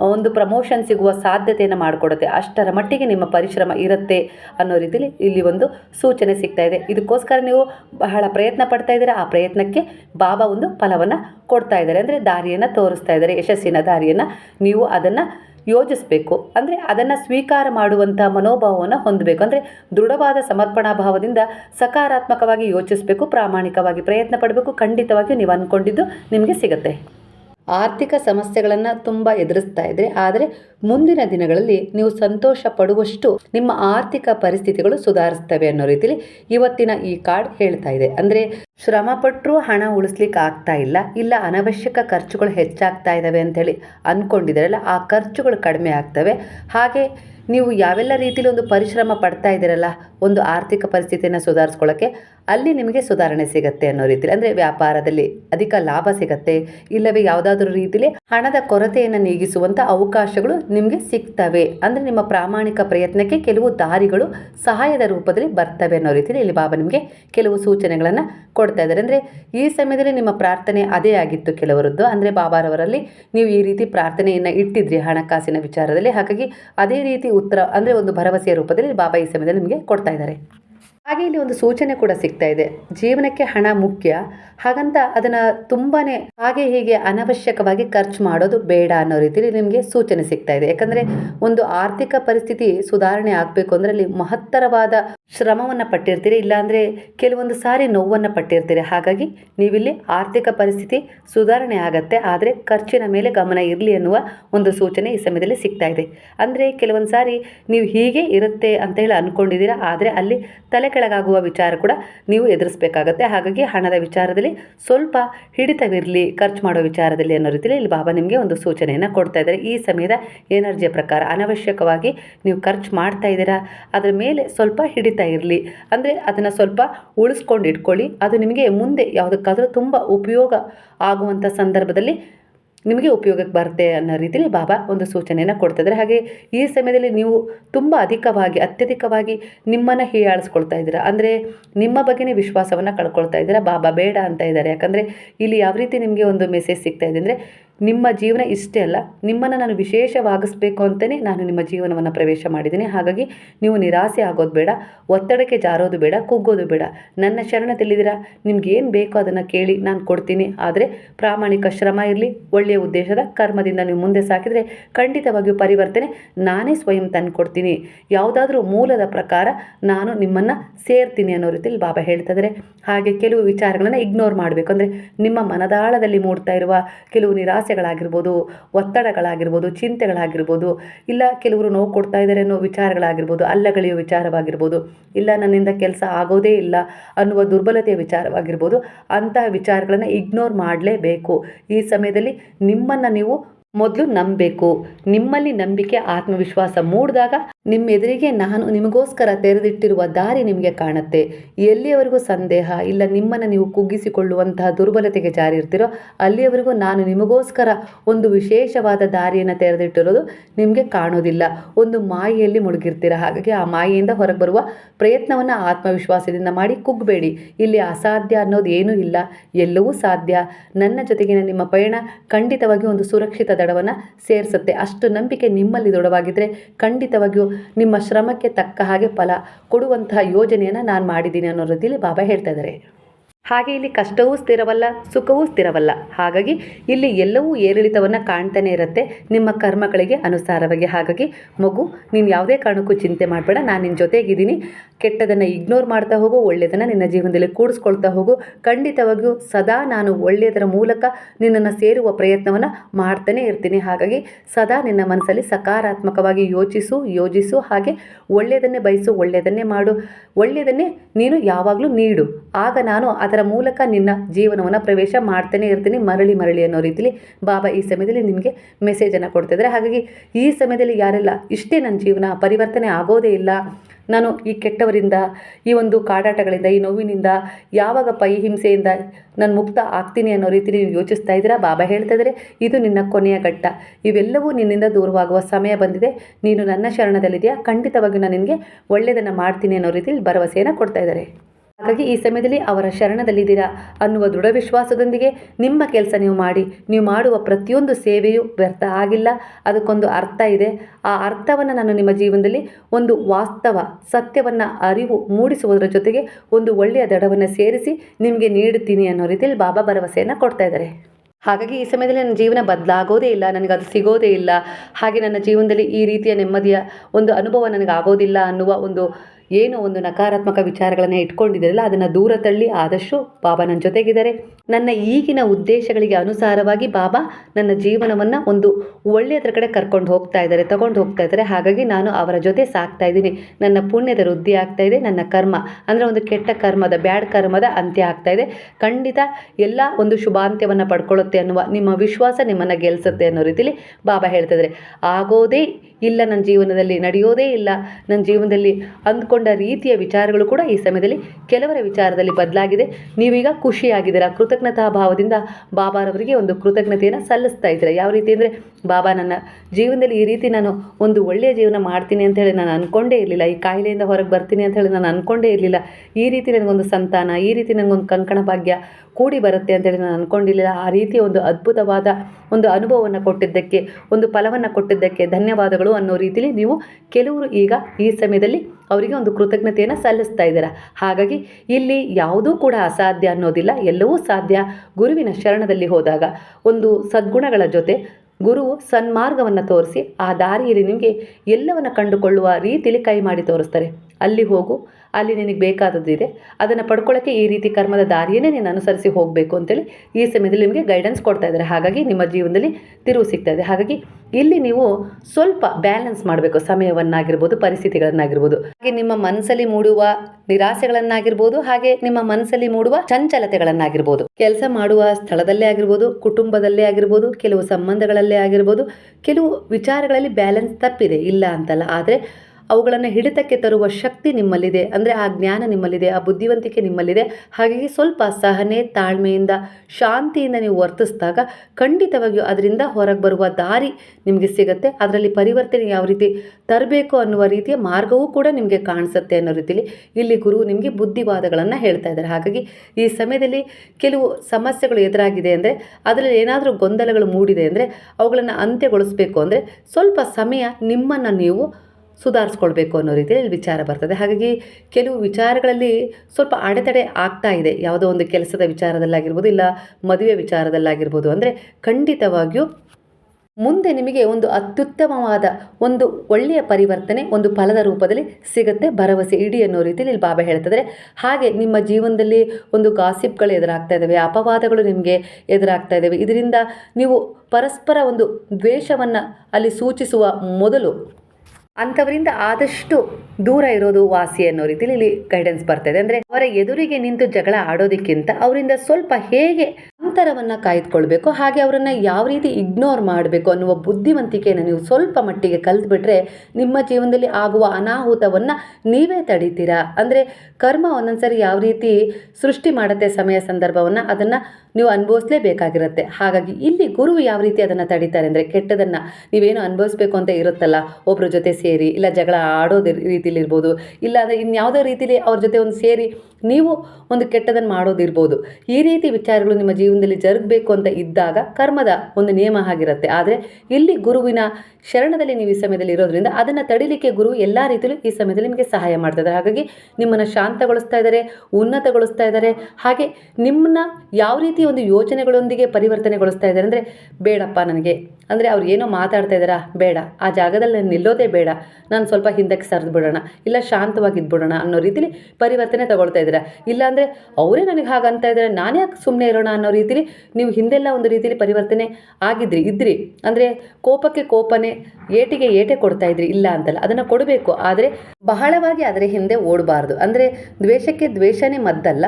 S1: ಒಂದು ಪ್ರಮೋಷನ್ ಸಿಗುವ ಸಾಧ್ಯತೆಯನ್ನು ಮಾಡಿಕೊಡುತ್ತೆ. ಅಷ್ಟರ ಮಟ್ಟಿಗೆ ನಿಮ್ಮ ಪರಿಶ್ರಮ ಇರುತ್ತೆ ಅನ್ನೋ ರೀತಿಲಿ ಇಲ್ಲಿ ಒಂದು ಸೂಚನೆ ಸಿಗ್ತಾ ಇದೆ. ಇದಕ್ಕೋಸ್ಕರ ನೀವು ಬಹಳ ಪ್ರಯತ್ನ ಪಡ್ತಾ ಇದ್ದೀರಾ. ಆ ಪ್ರಯತ್ನಕ್ಕೆ ಬಾಬಾ ಒಂದು ಫಲವನ್ನು ಕೊಡ್ತಾ ಇದ್ದಾರೆ. ಅಂದರೆ ದಾರಿಯನ್ನು ತೋರಿಸ್ತಾ ಇದ್ದಾರೆ. ಯಶಸ್ಸಿನ ದಾರಿಯನ್ನು ನೀವು ಅದನ್ನು ಯೋಜಿಸಬೇಕು. ಅಂದರೆ ಅದನ್ನು ಸ್ವೀಕಾರ ಮಾಡುವಂಥ ಮನೋಭಾವವನ್ನು ಹೊಂದಬೇಕು. ಅಂದರೆ ದೃಢವಾದ ಸಮರ್ಪಣಾ ಭಾವದಿಂದ ಸಕಾರಾತ್ಮಕವಾಗಿ ಯೋಚಿಸಬೇಕು, ಪ್ರಾಮಾಣಿಕವಾಗಿ ಪ್ರಯತ್ನ ಪಡಬೇಕು, ಖಂಡಿತವಾಗಿಯೂ ನೀವು ಅಂದ್ಕೊಂಡಿದ್ದು ನಿಮಗೆ ಸಿಗುತ್ತೆ. ಆರ್ಥಿಕ ಸಮಸ್ಯೆಗಳನ್ನು ತುಂಬ ಎದುರಿಸ್ತಾ ಇದ್ರೆ, ಆದರೆ ಮುಂದಿನ ದಿನಗಳಲ್ಲಿ ನೀವು ಸಂತೋಷ ಪಡುವಷ್ಟು ನಿಮ್ಮ ಆರ್ಥಿಕ ಪರಿಸ್ಥಿತಿಗಳು ಸುಧಾರಿಸ್ತವೆ ಅನ್ನೋ ರೀತಿಯಲ್ಲಿ ಇವತ್ತಿನ ಈ ಕಾರ್ಡ್ ಹೇಳ್ತಾ ಇದೆ. ಅಂದರೆ ಶ್ರಮಪಟ್ಟರೂ ಹಣ ಉಳಿಸ್ಲಿಕ್ಕೆ ಆಗ್ತಾ ಇಲ್ಲ ಇಲ್ಲ ಅನವಶ್ಯಕ ಖರ್ಚುಗಳು ಹೆಚ್ಚಾಗ್ತಾ ಇದ್ದಾವೆ ಹೇಳಿ ಅಂದ್ಕೊಂಡಿದ್ದಾರಲ್ಲ ಆ ಖರ್ಚುಗಳು ಕಡಿಮೆ ಆಗ್ತವೆ. ಹಾಗೆ ನೀವು ಯಾವೆಲ್ಲ ರೀತಿಯಲ್ಲಿ ಒಂದು ಪರಿಶ್ರಮ ಪಡ್ತಾ ಇದ್ದೀರಲ್ಲ, ಒಂದು ಆರ್ಥಿಕ ಪರಿಸ್ಥಿತಿಯನ್ನು ಸುಧಾರಿಸ್ಕೊಳ್ಳೋಕ್ಕೆ ಅಲ್ಲಿ ನಿಮಗೆ ಸುಧಾರಣೆ ಸಿಗುತ್ತೆ ಅನ್ನೋ ರೀತಿಯಲ್ಲಿ ಅಂದರೆ ವ್ಯಾಪಾರದಲ್ಲಿ ಅಧಿಕ ಲಾಭ ಸಿಗತ್ತೆ, ಇಲ್ಲವೇ ಯಾವುದಾದ್ರೂ ರೀತಿಯಲ್ಲಿ ಹಣದ ಕೊರತೆಯನ್ನು ನೀಗಿಸುವಂಥ ಅವಕಾಶಗಳು ನಿಮಗೆ ಸಿಗ್ತವೆ. ಅಂದರೆ ನಿಮ್ಮ ಪ್ರಾಮಾಣಿಕ ಪ್ರಯತ್ನಕ್ಕೆ ಕೆಲವು ದಾರಿಗಳು ಸಹಾಯದ ರೂಪದಲ್ಲಿ ಬರ್ತವೆ ಅನ್ನೋ ರೀತಿಯಲ್ಲಿ ಇಲ್ಲಿ ಬಾಬಾ ನಿಮಗೆ ಕೆಲವು ಸೂಚನೆಗಳನ್ನು ಕೊಡ್ತಾ ಇದ್ದಾರೆ. ಅಂದರೆ ಈ ಸಮಯದಲ್ಲಿ ನಿಮ್ಮ ಪ್ರಾರ್ಥನೆ ಅದೇ ಆಗಿತ್ತು ಕೆಲವರದ್ದು. ಅಂದರೆ ಬಾಬಾರವರಲ್ಲಿ ನೀವು ಈ ರೀತಿ ಪ್ರಾರ್ಥನೆಯನ್ನು ಇಟ್ಟಿದ್ರಿ, ಹಣಕಾಸಿನ ವಿಚಾರದಲ್ಲಿ. ಹಾಗಾಗಿ ಅದೇ ರೀತಿ ಉತ್ತರ ಅಂದರೆ ಒಂದು ಭರವಸೆಯ ರೂಪದಲ್ಲಿ ಬಾಬಾ ಈ ಸಮಯದಲ್ಲಿ ನಿಮಗೆ ಕೊಡ್ತಾ ಇದ್ದಾರೆ. ಹಾಗೆ ಇಲ್ಲಿ ಒಂದು ಸೂಚನೆ ಕೂಡ ಸಿಗ್ತಾ ಇದೆ. ಜೀವನಕ್ಕೆ ಹಣ ಮುಖ್ಯ. ಹಾಗಂತ ಅದನ್ನ ತುಂಬಾನೇ ಹಾಗೆ ಹೀಗೆ ಅನವಶ್ಯಕವಾಗಿ ಖರ್ಚು ಮಾಡೋದು ಬೇಡ ಅನ್ನೋ ರೀತಿಯಲ್ಲಿ ನಿಮಗೆ ಸೂಚನೆ ಸಿಗ್ತಾ ಇದೆ. ಯಾಕಂದ್ರೆ ಒಂದು ಆರ್ಥಿಕ ಪರಿಸ್ಥಿತಿ ಸುಧಾರಣೆ ಆಗಬೇಕು ಅಂದ್ರೆ ಅಲ್ಲಿ ಮಹತ್ತರವಾದ ಶ್ರಮವನ್ನ ಪಟ್ಟಿರ್ತೀರಿ. ಇಲ್ಲಾಂದ್ರೆ ಕೆಲವೊಂದು ಸಾರಿ ನೋವನ್ನ ಪಟ್ಟಿರ್ತೀರಿ. ಹಾಗಾಗಿ ನೀವಿಲ್ಲಿ ಆರ್ಥಿಕ ಪರಿಸ್ಥಿತಿ ಸುಧಾರಣೆ ಆಗತ್ತೆ. ಆದರೆ ಖರ್ಚಿನ ಮೇಲೆ ಗಮನ ಇರಲಿ ಅನ್ನುವ ಒಂದು ಸೂಚನೆ ಈ ಸಮಯದಲ್ಲಿ ಸಿಗ್ತಾ ಇದೆ. ಅಂದರೆ ಕೆಲವೊಂದು ಸಾರಿ ನೀವು ಹೀಗೆ ಇರುತ್ತೆ ಅಂತ ಹೇಳಿ ಅಂದ್ಕೊಂಡಿದ್ದೀರಾ ಆದರೆ ಅಲ್ಲಿ ತಲೆ ಕೆಳಗಾಗುವ ವಿಚಾರ ಕೂಡ ನೀವು ಎದುರಿಸಬೇಕಾಗತ್ತೆ. ಹಾಗಾಗಿ ಹಣದ ವಿಚಾರದಲ್ಲಿ ಸ್ವಲ್ಪ ಹಿಡಿತವಿರಲಿ, ಖರ್ಚು ಮಾಡೋ ವಿಚಾರದಲ್ಲಿ ಅನ್ನೋ ರೀತಿಯಲ್ಲಿ ಇಲ್ಲಿ ಬಾಬಾ ನಿಮಗೆ ಒಂದು ಸೂಚನೆಯನ್ನು ಕೊಡ್ತಾ ಇದ್ದಾರೆ. ಈ ಸಮಯದ ಎನರ್ಜಿಯ ಪ್ರಕಾರ ಅನವಶ್ಯಕವಾಗಿ ನೀವು ಖರ್ಚು ಮಾಡ್ತಾ ಇದ್ದೀರಾ, ಅದರ ಮೇಲೆ ಸ್ವಲ್ಪ ಹಿಡಿತ ಇರಲಿ. ಅಂದರೆ ಅದನ್ನು ಸ್ವಲ್ಪ ಉಳಿಸ್ಕೊಂಡು ಇಟ್ಕೊಳ್ಳಿ. ಅದು ನಿಮಗೆ ಮುಂದೆ ಯಾವುದಕ್ಕಾದರೂ ತುಂಬ ಉಪಯೋಗ ಆಗುವಂಥ ಸಂದರ್ಭದಲ್ಲಿ ನಿಮಗೆ ಉಪಯೋಗಕ್ಕೆ ಬರುತ್ತೆ ಅನ್ನೋ ರೀತಿಯಲ್ಲಿ ಬಾಬಾ ಒಂದು ಸೂಚನೆಯನ್ನು ಕೊಡ್ತಿದ್ದಾರೆ ಹಾಗೆ ಈ ಸಮಯದಲ್ಲಿ ನೀವು ತುಂಬ ಅಧಿಕವಾಗಿ, ಅತ್ಯಧಿಕವಾಗಿ ನಿಮ್ಮನ್ನು ಹೀಯಾಳಿಸ್ಕೊಳ್ತಾ ಇದ್ದೀರಾ. ಅಂದರೆ ನಿಮ್ಮ ಬಗ್ಗೆನೇ ವಿಶ್ವಾಸವನ್ನು ಕಳ್ಕೊಳ್ತಾ ಇದ್ದೀರಾ. ಬಾಬಾ ಬೇಡ ಅಂತ ಇದ್ದಾರೆ. ಯಾಕಂದರೆ ಇಲ್ಲಿ ಯಾವ ರೀತಿ ನಿಮಗೆ ಒಂದು ಮೆಸೇಜ್ ಸಿಗ್ತಾ ಇದೆ ಅಂದರೆ ನಿಮ್ಮ ಜೀವನ ಇಷ್ಟೇ ಅಲ್ಲ, ನಿಮ್ಮನ್ನು ನಾನು ವಿಶೇಷವಾಗಿಸ್ಬೇಕು ಅಂತಲೇ ನಾನು ನಿಮ್ಮ ಜೀವನವನ್ನು ಪ್ರವೇಶ ಮಾಡಿದ್ದೀನಿ. ಹಾಗಾಗಿ ನೀವು ನಿರಾಸೆ ಆಗೋದು ಬೇಡ, ಒತ್ತಡಕ್ಕೆ ಜಾರೋದು ಬೇಡ, ಕುಗ್ಗೋದು ಬೇಡ. ನನ್ನ ಶರಣದಲ್ಲಿದ್ದೀರಾ ನಿಮ್ಗೆ ಏನು ಬೇಕೋ ಅದನ್ನು ಕೇಳಿ ನಾನು ಕೊಡ್ತೀನಿ. ಆದರೆ ಪ್ರಾಮಾಣಿಕ ಶ್ರಮ ಇರಲಿ, ಒಳ್ಳೆಯ ಉದ್ದೇಶದ ಕರ್ಮದಿಂದ ನೀವು ಮುಂದೆ ಸಾಕಿದರೆ ಖಂಡಿತವಾಗಿಯೂ ಪರಿವರ್ತನೆ ನಾನೇ ಸ್ವಯಂ ತಂದು ಕೊಡ್ತೀನಿ. ಯಾವುದಾದ್ರೂ ಮೂಲದ ಪ್ರಕಾರ ನಾನು ನಿಮ್ಮನ್ನು ಸೇರ್ತೀನಿ ಅನ್ನೋ ರೀತಿಯಲ್ಲಿ ಬಾಬಾ ಹೇಳ್ತಾ ಇದ್ದಾರೆ ಹಾಗೆ ಕೆಲವು ವಿಚಾರಗಳನ್ನು ಇಗ್ನೋರ್ ಮಾಡಬೇಕು. ಅಂದರೆ ನಿಮ್ಮ ಮನದಾಳದಲ್ಲಿ ಮೂಡ್ತಾ ಇರುವ ಕೆಲವು ನಿರಾಸೆಗಳಾಗಿರ್ಬೋದು ಒತ್ತಡಗಳಾಗಿರ್ಬೋದು, ಚಿಂತೆಗಳಾಗಿರ್ಬೋದು, ಇಲ್ಲ ಕೆಲವರು ನೋವು ಕೊಡ್ತಾ ಇದ್ದಾರೆ ಅನ್ನೋ ವಿಚಾರಗಳಾಗಿರ್ಬೋದು, ಅಲ್ಲಗಳೆಯೋ ವಿಚಾರವಾಗಿರ್ಬೋದು, ಇಲ್ಲ ನನ್ನಿಂದ ಕೆಲಸ ಆಗೋದೇ ಇಲ್ಲ ಅನ್ನುವ ದುರ್ಬಲತೆಯ ವಿಚಾರವಾಗಿರ್ಬೋದು, ಅಂತಹ ವಿಚಾರಗಳನ್ನು ಇಗ್ನೋರ್ ಮಾಡಲೇಬೇಕು. ಈ ಸಮಯದಲ್ಲಿ ನಿಮ್ಮನ್ನು ನೀವು ಮೊದಲು ನಂಬಬೇಕು. ನಿಮ್ಮಲ್ಲಿ ನಂಬಿಕೆ, ಆತ್ಮವಿಶ್ವಾಸ ಮೂಡಿದಾಗ ನಿಮ್ಮ ಎದುರಿಗೆ ನಾನು ನಿಮಗೋಸ್ಕರ ತೆರೆದಿಟ್ಟಿರುವ ದಾರಿ ನಿಮಗೆ ಕಾಣುತ್ತೆ. ಎಲ್ಲಿಯವರೆಗೂ ಸಂದೇಹ ಇಲ್ಲ, ನಿಮ್ಮನ್ನು ನೀವು ಕುಗ್ಗಿಸಿಕೊಳ್ಳುವಂತಹ ದುರ್ಬಲತೆಗೆ ಜಾರಿ ಇರ್ತೀರೋ ಅಲ್ಲಿಯವರೆಗೂ ನಾನು ನಿಮಗೋಸ್ಕರ ಒಂದು ವಿಶೇಷವಾದ ದಾರಿಯನ್ನು ತೆರೆದಿಟ್ಟಿರೋದು ನಿಮಗೆ ಕಾಣೋದಿಲ್ಲ. ಒಂದು ಮಾಯೆಯಲ್ಲಿ ಮುಳುಗಿರ್ತೀರ ಹಾಗಾಗಿ ಆ ಮಾಯೆಯಿಂದ ಹೊರಗೆ ಬರುವ ಪ್ರಯತ್ನವನ್ನು ಆತ್ಮವಿಶ್ವಾಸದಿಂದ ಮಾಡಿ ಕುಗ್ಬೇಡಿ. ಇಲ್ಲಿ ಅಸಾಧ್ಯ ಅನ್ನೋದು ಏನೂ ಇಲ್ಲ, ಎಲ್ಲವೂ ಸಾಧ್ಯ. ನನ್ನ ಜೊತೆಗಿನ ನಿಮ್ಮ ಪಯಣ ಖಂಡಿತವಾಗಿ ಒಂದು ಸುರಕ್ಷಿತ ದಡವನ್ನು ಸೇರಿಸುತ್ತೆ. ಅಷ್ಟು ನಂಬಿಕೆ ನಿಮ್ಮಲ್ಲಿ ದೃಢವಾಗಿದ್ದರೆ ಖಂಡಿತವಾಗಿಯೂ ನಿಮ್ಮ ಶ್ರಮಕ್ಕೆ ತಕ್ಕ ಹಾಗೆ ಫಲ ಕೊಡುವಂತಹ ಯೋಜನೆಯನ್ನು ನಾನು ಮಾಡಿದ್ದೀನಿ ಅನ್ನೋ ರೀತಿಯಲ್ಲಿ ಬಾಬಾ ಹೇಳ್ತಾ ಇದ್ದಾರೆ ಹಾಗೆ ಇಲ್ಲಿ ಕಷ್ಟವೂ ಸ್ಥಿರವಲ್ಲ, ಸುಖವೂ ಸ್ಥಿರವಲ್ಲ. ಹಾಗಾಗಿ ಇಲ್ಲಿ ಎಲ್ಲವೂ ಏರಿಳಿತವನ್ನು ಕಾಣ್ತಾನೆ ಇರುತ್ತೆ. ನಿಮ್ಮ ಕರ್ಮಗಳಿಗೆ ಅನುಸಾರವಾಗಿ. ಹಾಗಾಗಿ ಮಗು, ನೀನು ಯಾವುದೇ ಕಾರಣಕ್ಕೂ ಚಿಂತೆ ಮಾಡಬೇಡ. ನಾನು ನಿನ್ನ ಜೊತೆಗಿದ್ದೀನಿ. ಕೆಟ್ಟದನ್ನು ಇಗ್ನೋರ್ ಮಾಡ್ತಾ ಹೋಗು, ಒಳ್ಳೆಯದನ್ನು ನಿನ್ನ ಜೀವನದಲ್ಲಿ ಕೂಡಿಸ್ಕೊಳ್ತಾ ಹೋಗು. ಖಂಡಿತವಾಗಿಯೂ ಸದಾ ನಾನು ಒಳ್ಳೆಯದರ ಮೂಲಕ ನಿನ್ನನ್ನು ಸೇರುವ ಪ್ರಯತ್ನವನ್ನು ಮಾಡ್ತಾನೆ ಇರ್ತೀನಿ. ಹಾಗಾಗಿ ಸದಾ ನಿನ್ನ ಮನಸ್ಸಲ್ಲಿ ಸಕಾರಾತ್ಮಕವಾಗಿ ಯೋಚಿಸು, ಯೋಜಿಸು. ಹಾಗೆ ಒಳ್ಳೆಯದನ್ನೇ ಬಯಸು, ಒಳ್ಳೆಯದನ್ನೇ ಮಾಡು. ಒಳ್ಳೆಯದನ್ನೇ ನೀನು ಯಾವಾಗಲೂ ನೀಡು. ಆಗ ನಾನು ಅದರ ಮೂಲಕ ನಿನ್ನ ಜೀವನವನ್ನು ಪ್ರವೇಶ ಮಾಡ್ತಾನೆ ಇರ್ತೀನಿ. ಮರಳಿ ಮರಳಿ ಅನ್ನೋ ರೀತಿಲಿ ಬಾಬಾ ಈ ಸಮಯದಲ್ಲಿ ನಿಮಗೆ ಮೆಸೇಜನ್ನು ಕೊಡ್ತಿದ್ದಾರೆ. ಹಾಗಾಗಿ ಈ ಸಮಯದಲ್ಲಿ ಯಾರೆಲ್ಲ ಇಷ್ಟೇ ನನ್ನ ಜೀವನ ಪರಿವರ್ತನೆ ಆಗೋದೇ ಇಲ್ಲ. ನಾನು ಈ ಕೆಟ್ಟವರಿಂದ, ಈ ಒಂದು ಕಾಡಾಟಗಳಿಂದ, ಈ ನೋವಿನಿಂದ, ಯಾವಾಗಪ್ಪ ಈ ಹಿಂಸೆಯಿಂದ ನಾನು ಮುಕ್ತ ಆಗ್ತೀನಿ ಅನ್ನೋ ರೀತಿಲಿ ನೀವು ಯೋಚಿಸ್ತಾ ಇದ್ದೀರಾ? ಬಾಬಾ ಹೇಳ್ತಾ ಇದ್ದಾರೆ, ಇದು ನಿನ್ನ ಕೊನೆಯ ಘಟ್ಟ. ಇವೆಲ್ಲವೂ ನಿನ್ನಿಂದ ದೂರವಾಗುವ ಸಮಯ ಬಂದಿದೆ. ನೀನು ನನ್ನ ಶರಣದಲ್ಲಿದೆಯಾ ಖಂಡಿತವಾಗಿ ನಾನು ನಿನಗೆ ಒಳ್ಳೆಯದನ್ನು ಮಾಡ್ತೀನಿ ಅನ್ನೋ ರೀತಿಯಲ್ಲಿ ಭರವಸೆಯನ್ನು ಕೊಡ್ತಾ ಇದ್ದಾರೆ. ಹಾಗಾಗಿ ಈ ಸಮಯದಲ್ಲಿ ಅವರ ಶರಣದಲ್ಲಿದ್ದೀರಾ ಅನ್ನುವ ದೃಢ ವಿಶ್ವಾಸದೊಂದಿಗೆ ನಿಮ್ಮ ಕೆಲಸ ನೀವು ಮಾಡಿ. ನೀವು ಮಾಡುವ ಪ್ರತಿಯೊಂದು ಸೇವೆಯೂ ವ್ಯರ್ಥ ಆಗಿಲ್ಲ. ಅದಕ್ಕೊಂದು ಅರ್ಥ ಇದೆ. ಆ ಅರ್ಥವನ್ನು ನಾನು ನಿಮ್ಮ ಜೀವನದಲ್ಲಿ ಒಂದು ವಾಸ್ತವ, ಸತ್ಯವನ್ನು ಅರಿವು ಮೂಡಿಸುವುದರ ಜೊತೆಗೆ ಒಂದು ಒಳ್ಳೆಯ ದಡವನ್ನು ಸೇರಿಸಿ ನಿಮಗೆ ನೀಡುತ್ತೀನಿ ಅನ್ನೋ ರೀತಿಯಲ್ಲಿ ಬಾಬಾ ಭರವಸೆಯನ್ನು ಕೊಡ್ತಾ ಇದ್ದಾರೆ. ಹಾಗಾಗಿ ಈ ಸಮಯದಲ್ಲಿ ನನ್ನ ಜೀವನ ಬದಲಾಗೋದೇ ಇಲ್ಲ. ನನಗೆ ಅದು ಸಿಗೋದೇ ಇಲ್ಲ. ಹಾಗೆ ನನ್ನ ಜೀವನದಲ್ಲಿ ಈ ರೀತಿಯ ನೆಮ್ಮದಿಯ ಒಂದು ಅನುಭವ ನನಗೆ ಆಗೋದಿಲ್ಲ ಅನ್ನುವ ಒಂದು ಏನು ಒಂದು ನಕಾರಾತ್ಮಕ ವಿಚಾರಗಳನ್ನು ಇಟ್ಕೊಂಡಿದ್ದೀರಲ್ಲ, ಅದನ್ನು ದೂರ ತಳ್ಳಿ ಆದಷ್ಟು ಬಾಬಾ ನನ್ನ ಜೊತೆಗಿದ್ದಾರೆ. ನನ್ನ ಈಗಿನ ಉದ್ದೇಶಗಳಿಗೆ ಅನುಸಾರವಾಗಿ ಬಾಬಾ ನನ್ನ ಜೀವನವನ್ನು ಒಂದು ಒಳ್ಳೆಯದ್ರ ಕಡೆ ಕರ್ಕೊಂಡು ಹೋಗ್ತಾ ಇದ್ದಾರೆ, ತಗೊಂಡು ಹೋಗ್ತಾ ಇದ್ದಾರೆ. ಹಾಗಾಗಿ ನಾನು ಅವರ ಜೊತೆ ಸಾಕ್ತಾ ಇದ್ದೀನಿ. ನನ್ನ ಪುಣ್ಯದ ವೃದ್ಧಿ ಆಗ್ತಾ ಇದೆ, ನನ್ನ ಕರ್ಮ, ಅಂದರೆ ಒಂದು ಕೆಟ್ಟ ಕರ್ಮದ, ಬ್ಯಾಡ್ ಕರ್ಮದ ಅಂತ್ಯ ಆಗ್ತಾ ಇದೆ. ಖಂಡಿತ ಎಲ್ಲ ಒಂದು ಶುಭಾಂತ್ಯವನ್ನು ಪಡ್ಕೊಳ್ಳುತ್ತೆ ಅನ್ನುವ ನಿಮ್ಮ ವಿಶ್ವಾಸ ನಿಮ್ಮನ್ನು ಗೆಲ್ಲಿಸುತ್ತೆ ಅನ್ನೋ ರೀತಿಲಿ ಬಾಬಾ ಹೇಳ್ತಿದ್ದಾರೆ ಆಗೋದೇ ಇಲ್ಲ ನನ್ನ ಜೀವನದಲ್ಲಿ ನಡೆಯೋದೇ ಇಲ್ಲ. ನನ್ನ ಜೀವನದಲ್ಲಿ ಅಂದ್ಕೊಂಡ ರೀತಿಯ ವಿಚಾರಗಳು ಕೂಡ ಈ ಸಮಯದಲ್ಲಿ ಕೆಲವರ ವಿಚಾರದಲ್ಲಿ ಬದಲಾಗಿದೆ. ನೀವೀಗ ಖುಷಿಯಾಗಿದ್ದೀರಾ? ಕೃತಜ್ಞತಾ ಭಾವದಿಂದ ಬಾಬಾರವರಿಗೆ ಒಂದು ಕೃತಜ್ಞತೆಯನ್ನು ಸಲ್ಲಿಸ್ತಾ ಇದ್ದೀರಾ? ಯಾವ ರೀತಿ ಅಂದರೆ, ಬಾಬಾ, ನನ್ನ ಜೀವನದಲ್ಲಿ ಈ ರೀತಿ ನಾನು ಒಂದು ಒಳ್ಳೆಯ ಜೀವನ ಮಾಡ್ತೀನಿ ಅಂತ ಹೇಳಿ ನಾನು ಅಂದ್ಕೊಂಡೇ ಇರಲಿಲ್ಲ. ಈ ಕಾಯಿಲೆಯಿಂದ ಹೊರಗೆ ಬರ್ತೀನಿ ಅಂತ ಹೇಳಿ ನಾನು ಅಂದ್ಕೊಂಡೇ ಇರಲಿಲ್ಲ. ಈ ರೀತಿ ನನಗೊಂದು ಸಂತಾನ, ಈ ರೀತಿ ನನಗೊಂದು ಕಂಕಣ ಭಾಗ್ಯ ಕೂಡಿ ಬರುತ್ತೆ ಅಂತೇಳಿ ನಾನು ಅಂದ್ಕೊಂಡಿರಲಿಲ್ಲ ಆ ರೀತಿಯ ಒಂದು ಅದ್ಭುತವಾದ ಒಂದು ಅನುಭವವನ್ನು ಕೊಟ್ಟಿದ್ದಕ್ಕೆ, ಒಂದು ಫಲವನ್ನು ಕೊಟ್ಟಿದ್ದಕ್ಕೆ ಧನ್ಯವಾದಗಳು. ಅನ್ನೋ ರೀತಿಲಿ ನೀವು ಕೆಲವರು ಈಗ ಈ ಸಮಯದಲ್ಲಿ ಅವರಿಗೆ ಒಂದು ಕೃತಜ್ಞತೆಯನ್ನು ಸಲ್ಲಿಸ್ತಾ ಇದ್ದೀರಾ. ಹಾಗಾಗಿ ಇಲ್ಲಿ ಯಾವುದೂ ಕೂಡ ಅಸಾಧ್ಯ ಅನ್ನೋದಿಲ್ಲ. ಎಲ್ಲವೂ ಸಾಧ್ಯ. ಗುರುವಿನ ಶರಣದಲ್ಲಿ ಹೋದಾಗ ಒಂದು ಸದ್ಗುಣಗಳ ಜೊತೆ ಗುರು ಸನ್ಮಾರ್ಗವನ್ನು ತೋರಿಸಿ ಆ ದಾರಿಯಲ್ಲಿ ನಿಮಗೆ ಎಲ್ಲವನ್ನು ಕಂಡುಕೊಳ್ಳುವ ರೀತಿಯಲ್ಲಿ ಕೈ ಮಾಡಿ ತೋರಿಸ್ತಾರೆ. ಅಲ್ಲಿ ಹೋಗು, ಅಲ್ಲಿ ನಿನಗೆ ಬೇಕಾದದ್ದಿದೆ ಅದನ್ನು ಪಡ್ಕೊಳ್ಳೋಕ್ಕೆ ಈ ರೀತಿ ಕರ್ಮದ ದಾರಿಯನ್ನೇ ನೀನು ಅನುಸರಿಸಿ ಹೋಗಬೇಕು ಅಂತೇಳಿ ಈ ಸಮಯದಲ್ಲಿ ನಿಮಗೆ ಗೈಡೆನ್ಸ್ ಕೊಡ್ತಾ ಇದ್ದಾರೆ. ಹಾಗಾಗಿ ನಿಮ್ಮ ಜೀವನದಲ್ಲಿ ತಿರುವು ಸಿಗ್ತಾ ಇದೆ. ಹಾಗಾಗಿ ಇಲ್ಲಿ ನೀವು ಸ್ವಲ್ಪ ಬ್ಯಾಲೆನ್ಸ್ ಮಾಡಬೇಕು. ಸಮಯವನ್ನಾಗಿರ್ಬೋದು, ಪರಿಸ್ಥಿತಿಗಳನ್ನಾಗಿರ್ಬೋದು. ಹಾಗೆ ನಿಮ್ಮ ಮನಸ್ಸಲ್ಲಿ ಮೂಡುವ ನಿರಾಸೆಗಳನ್ನಾಗಿರ್ಬೋದು, ಹಾಗೆ ನಿಮ್ಮ ಮನಸ್ಸಲ್ಲಿ ಮೂಡುವ ಚಂಚಲತೆಗಳನ್ನಾಗಿರ್ಬೋದು. ಕೆಲಸ ಮಾಡುವ ಸ್ಥಳದಲ್ಲೇ ಆಗಿರ್ಬೋದು, ಕುಟುಂಬದಲ್ಲೇ ಆಗಿರ್ಬೋದು, ಕೆಲವು ಸಂಬಂಧಗಳಲ್ಲೇ ಆಗಿರ್ಬೋದು, ಕೆಲವು ವಿಚಾರಗಳಲ್ಲಿ ಬ್ಯಾಲೆನ್ಸ್ ತಪ್ಪಿದೆ, ಇಲ್ಲ ಅಂತಲ್ಲ. ಆದರೆ ಅವುಗಳನ್ನು ಹಿಡಿತಕ್ಕೆ ತರುವ ಶಕ್ತಿ ನಿಮ್ಮಲ್ಲಿದೆ. ಅಂದರೆ ಆ ಜ್ಞಾನ ನಿಮ್ಮಲ್ಲಿದೆ, ಆ ಬುದ್ಧಿವಂತಿಕೆ ನಿಮ್ಮಲ್ಲಿದೆ. ಹಾಗಾಗಿ ಸ್ವಲ್ಪ ಸಹನೆ, ತಾಳ್ಮೆಯಿಂದ, ಶಾಂತಿಯಿಂದ ನೀವು ವರ್ತಿಸಿದಾಗ ಖಂಡಿತವಾಗಿಯೂ ಅದರಿಂದ ಹೊರಗೆ ಬರುವ ದಾರಿ ನಿಮಗೆ ಸಿಗುತ್ತೆ. ಅದರಲ್ಲಿ ಪರಿವರ್ತನೆ ಯಾವ ರೀತಿ ತರಬೇಕು ಅನ್ನುವ ರೀತಿಯ ಮಾರ್ಗವೂ ಕೂಡ ನಿಮಗೆ ಕಾಣಿಸುತ್ತೆ ಅನ್ನೋ ರೀತಿಯಲ್ಲಿ ಇಲ್ಲಿ ಗುರು ನಿಮಗೆ ಬುದ್ಧಿವಾದಗಳನ್ನು ಹೇಳ್ತಾ ಇದ್ದಾರೆ. ಹಾಗಾಗಿ ಈ ಸಮಯದಲ್ಲಿ ಕೆಲವು ಸಮಸ್ಯೆಗಳು ಎದುರಾಗಿದೆ ಅಂದರೆ ಅದರಲ್ಲಿ ಏನಾದರೂ ಗೊಂದಲಗಳು ಮೂಡಿದೆ ಅಂದರೆ ಅವುಗಳನ್ನು ಅಂತ್ಯಗೊಳಿಸಬೇಕು ಅಂದರೆ ಸ್ವಲ್ಪ ಸಮಯ ನಿಮ್ಮನ್ನು ನೀವು ಸುಧಾರಿಸ್ಕೊಳ್ಬೇಕು ಅನ್ನೋ ರೀತಿಯಲ್ಲಿ ವಿಚಾರ ಬರ್ತದೆ. ಹಾಗಾಗಿ ಕೆಲವು ವಿಚಾರಗಳಲ್ಲಿ ಸ್ವಲ್ಪ ಅಡೆತಡೆ ಆಗ್ತಾ ಇದೆ. ಯಾವುದೋ ಒಂದು ಕೆಲಸದ ವಿಚಾರದಲ್ಲಾಗಿರ್ಬೋದು, ಇಲ್ಲ ಮದುವೆ ವಿಚಾರದಲ್ಲಾಗಿರ್ಬೋದು ಅಂದರೆ ಖಂಡಿತವಾಗಿಯೂ ಮುಂದೆ ನಿಮಗೆ ಒಂದು ಅತ್ಯುತ್ತಮವಾದ, ಒಂದು ಒಳ್ಳೆಯ ಪರಿವರ್ತನೆ, ಒಂದು ಫಲದ ರೂಪದಲ್ಲಿ ಸಿಗುತ್ತೆ, ಭರವಸೆ ಇಡಿ ಅನ್ನೋ ರೀತಿಯಲ್ಲಿ ಇಲ್ಲಿ ಬಾಬಾ ಹೇಳ್ತಿದ್ದಾರೆ. ಹಾಗೆ ನಿಮ್ಮ ಜೀವನದಲ್ಲಿ ಒಂದು ಗಾಸಿಪ್ಗಳು ಎದುರಾಗ್ತಾ ಇದ್ದಾವೆ, ಅಪವಾದಗಳು ನಿಮಗೆ ಎದುರಾಗ್ತಾ ಇದ್ದಾವೆ. ಇದರಿಂದ ನೀವು ಪರಸ್ಪರ ಒಂದು ದ್ವೇಷವನ್ನು ಅಲ್ಲಿ ಸೂಚಿಸುವ ಮೊದಲು ಅಂಥವರಿಂದ ಆದಷ್ಟು ದೂರ ಇರೋದು ವಾಸಿ ಅನ್ನೋ ರೀತಿಯಲ್ಲಿ ಇಲ್ಲಿ ಗೈಡೆನ್ಸ್ ಬರ್ತಾ ಇದೆ. ಅಂದರೆ ಅವರ ಎದುರಿಗೆ ನಿಂತು ಜಗಳ ಆಡೋದಕ್ಕಿಂತ ಅವರಿಂದ ಸ್ವಲ್ಪ ಹೇಗೆ ಅಂತರವನ್ನು ಕಾಯ್ದುಕೊಳ್ಬೇಕು. ಹಾಗೆ ಅವರನ್ನು ಯಾವ ರೀತಿ ಇಗ್ನೋರ್ ಮಾಡಬೇಕು ಅನ್ನುವ ಬುದ್ಧಿವಂತಿಕೆಯನ್ನು ನೀವು ಸ್ವಲ್ಪ ಮಟ್ಟಿಗೆ ಕಲ್ತ್ಬಿಟ್ರೆ ನಿಮ್ಮ ಜೀವನದಲ್ಲಿ ಆಗುವ ಅನಾಹುತವನ್ನು ನೀವೇ ತಡಿತೀರಾ? ಅಂದರೆ ಕರ್ಮ ಒಂದೊಂದ್ಸರಿ ಯಾವ ರೀತಿ ಸೃಷ್ಟಿ ಮಾಡುತ್ತೆ ಸಮಯ ಸಂದರ್ಭವನ್ನು ಅದನ್ನು ನೀವು ಅನುಭವಿಸಲೇಬೇಕಾಗಿರುತ್ತೆ. ಹಾಗಾಗಿ ಇಲ್ಲಿ ಗುರು ಯಾವ ರೀತಿ ಅದನ್ನು ತಡೀತಾರೆ ಅಂದರೆ ಕೆಟ್ಟದನ್ನು ನೀವೇನು ಅನುಭವಿಸ್ಬೇಕು ಅಂತ ಇರುತ್ತಲ್ಲ ಒಬ್ಬರ ಜೊತೆ ಸೇರಿ, ಇಲ್ಲ ಜಗಳ ಆಡೋದು ರೀತಿಲಿ ಇರ್ಬೋದು ಇಲ್ಲ ಅಂದರೆ ಇನ್ಯಾವುದೋ ರೀತಿಲಿ ಅವ್ರ ಜೊತೆ ಒಂದು ಸೇರಿ ನೀವು ಒಂದು ಕೆಟ್ಟದನ್ನು ಮಾಡೋದಿರ್ಬೋದು. ಈ ರೀತಿ ವಿಚಾರಗಳು ನಿಮ್ಮ ಜೀವನದಲ್ಲಿ ಜರುಗಬೇಕು ಅಂತ ಇದ್ದಾಗ ಕರ್ಮದ ಒಂದು ನಿಯಮ ಆಗಿರುತ್ತೆ. ಆದರೆ ಇಲ್ಲಿ ಗುರುವಿನ ಶರಣದಲ್ಲಿ ನೀವು ಈ ಸಮಯದಲ್ಲಿ ಇರೋದ್ರಿಂದ ಅದನ್ನು ತಡಿಲಿಕ್ಕೆ ಗುರು ಎಲ್ಲ ರೀತಿಯಲ್ಲೂ ಈ ಸಮಯದಲ್ಲಿ ನಿಮಗೆ ಸಹಾಯ ಮಾಡ್ತಿದ್ದಾರೆ ಹಾಗಾಗಿ ನಿಮ್ಮನ್ನು ಶಾಂತಗೊಳಿಸ್ತಾ ಇದ್ದಾರೆ ಉನ್ನತಗೊಳಿಸ್ತಾ ಇದ್ದಾರೆ ಹಾಗೆ ನಿಮ್ಮನ್ನ ಯಾವ ರೀತಿ ಒಂದು ಯೋಚನೆಗಳೊಂದಿಗೆ ಪರಿವರ್ತನೆಗೊಳಿಸ್ತಾ ಇದ್ದಾರೆ ಅಂದರೆ, ಬೇಡಪ್ಪ ನನಗೆ. ಅಂದರೆ ಅವ್ರು ಏನೋ ಮಾತಾಡ್ತಾ ಇದ್ದಾರಾ ಬೇಡ. ಆ ಜಾಗದಲ್ಲಿ ನಾನು ನಿಲ್ಲೋದೇ ಬೇಡ. ನಾನು ಸ್ವಲ್ಪ ಹಿಂದಕ್ಕೆ ಸರಿದು ಬಿಡೋಣ ಇಲ್ಲ ಶಾಂತವಾಗಿ ಬಿಡೋಣ ಅನ್ನೋ ರೀತಿಲಿ ಪರಿವರ್ತನೆ ತಗೊಳ್ತಾ ಇದ್ದೀರಾ ಇಲ್ಲಾಂದರೆ ಅವರೇ ನನಗೆ ಹಾಗಂತ ಇದ್ದಾರೆ ನಾನು ಯಾಕೆ ಸುಮ್ಮನೆ ಇರೋಣ ಅನ್ನೋ ರೀತಿಲಿ ನೀವು ಹಿಂದೆಲ್ಲ ಒಂದು ರೀತಿಲಿ ಪರಿವರ್ತನೆ ಆಗಿದ್ರಿ, ಇದ್ರಿ. ಅಂದರೆ ಕೋಪಕ್ಕೆ ಕೋಪನೇ, ಏಟಿಗೆ ಏಟೆ ಕೊಡ್ತಾ ಇದ್ರಿ, ಇಲ್ಲ ಅಂತಲ್ಲ. ಅದನ್ನು ಕೊಡಬೇಕು. ಆದರೆ ಬಹಳವಾಗಿ ಅದರ ಹಿಂದೆ ಓಡಬಾರ್ದು. ಅಂದರೆ ದ್ವೇಷಕ್ಕೆ ದ್ವೇಷನೇ ಮದ್ದಲ್ಲ.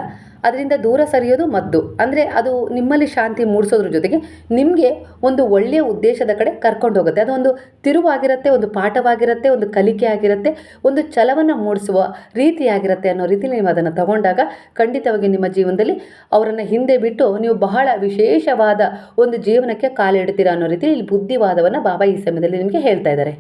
S1: ಅದರಿಂದ ದೂರ ಸರಿಯೋದು ಮದ್ದು. ಅಂದರೆ ಅದು ನಿಮ್ಮಲ್ಲಿ ಶಾಂತಿ ಮೂಡಿಸೋದ್ರ ಜೊತೆಗೆ ನಿಮಗೆ ಒಂದು ಒಳ್ಳೆಯ ಉದ್ದೇಶದ ಕಡೆ ಕರ್ಕೊಂಡು ಹೋಗುತ್ತೆ. ಅದೊಂದು ತಿರುವಾಗಿರುತ್ತೆ, ಒಂದು ಪಾಠವಾಗಿರುತ್ತೆ, ಒಂದು ಕಲಿಕೆ ಆಗಿರುತ್ತೆ, ಒಂದು ಛಲವನ್ನು ಮೂಡಿಸುವ ರೀತಿಯಾಗಿರುತ್ತೆ ಅನ್ನೋ ರೀತಿಯಲ್ಲಿ ನೀವು ಅದನ್ನು ತಗೊಂಡಾಗ ಖಂಡಿತವಾಗಿ ನಿಮ್ಮ ಜೀವನದಲ್ಲಿ ಅವರನ್ನು ಹಿಂದೆ ಬಿಟ್ಟು ನೀವು ಬಹಳ ವಿಶೇಷವಾದ ಒಂದು ಜೀವನಕ್ಕೆ ಕಾಲಿಡ್ತೀರಾ ಅನ್ನೋ ರೀತಿ ಇಲ್ಲಿ ಬುದ್ಧಿವಾದವನ್ನು ಬಾಬಾ ಈ ಸಮಯದಲ್ಲಿ ನಿಮಗೆ ಹೇಳ್ತಾ ಇದ್ದಾರೆ.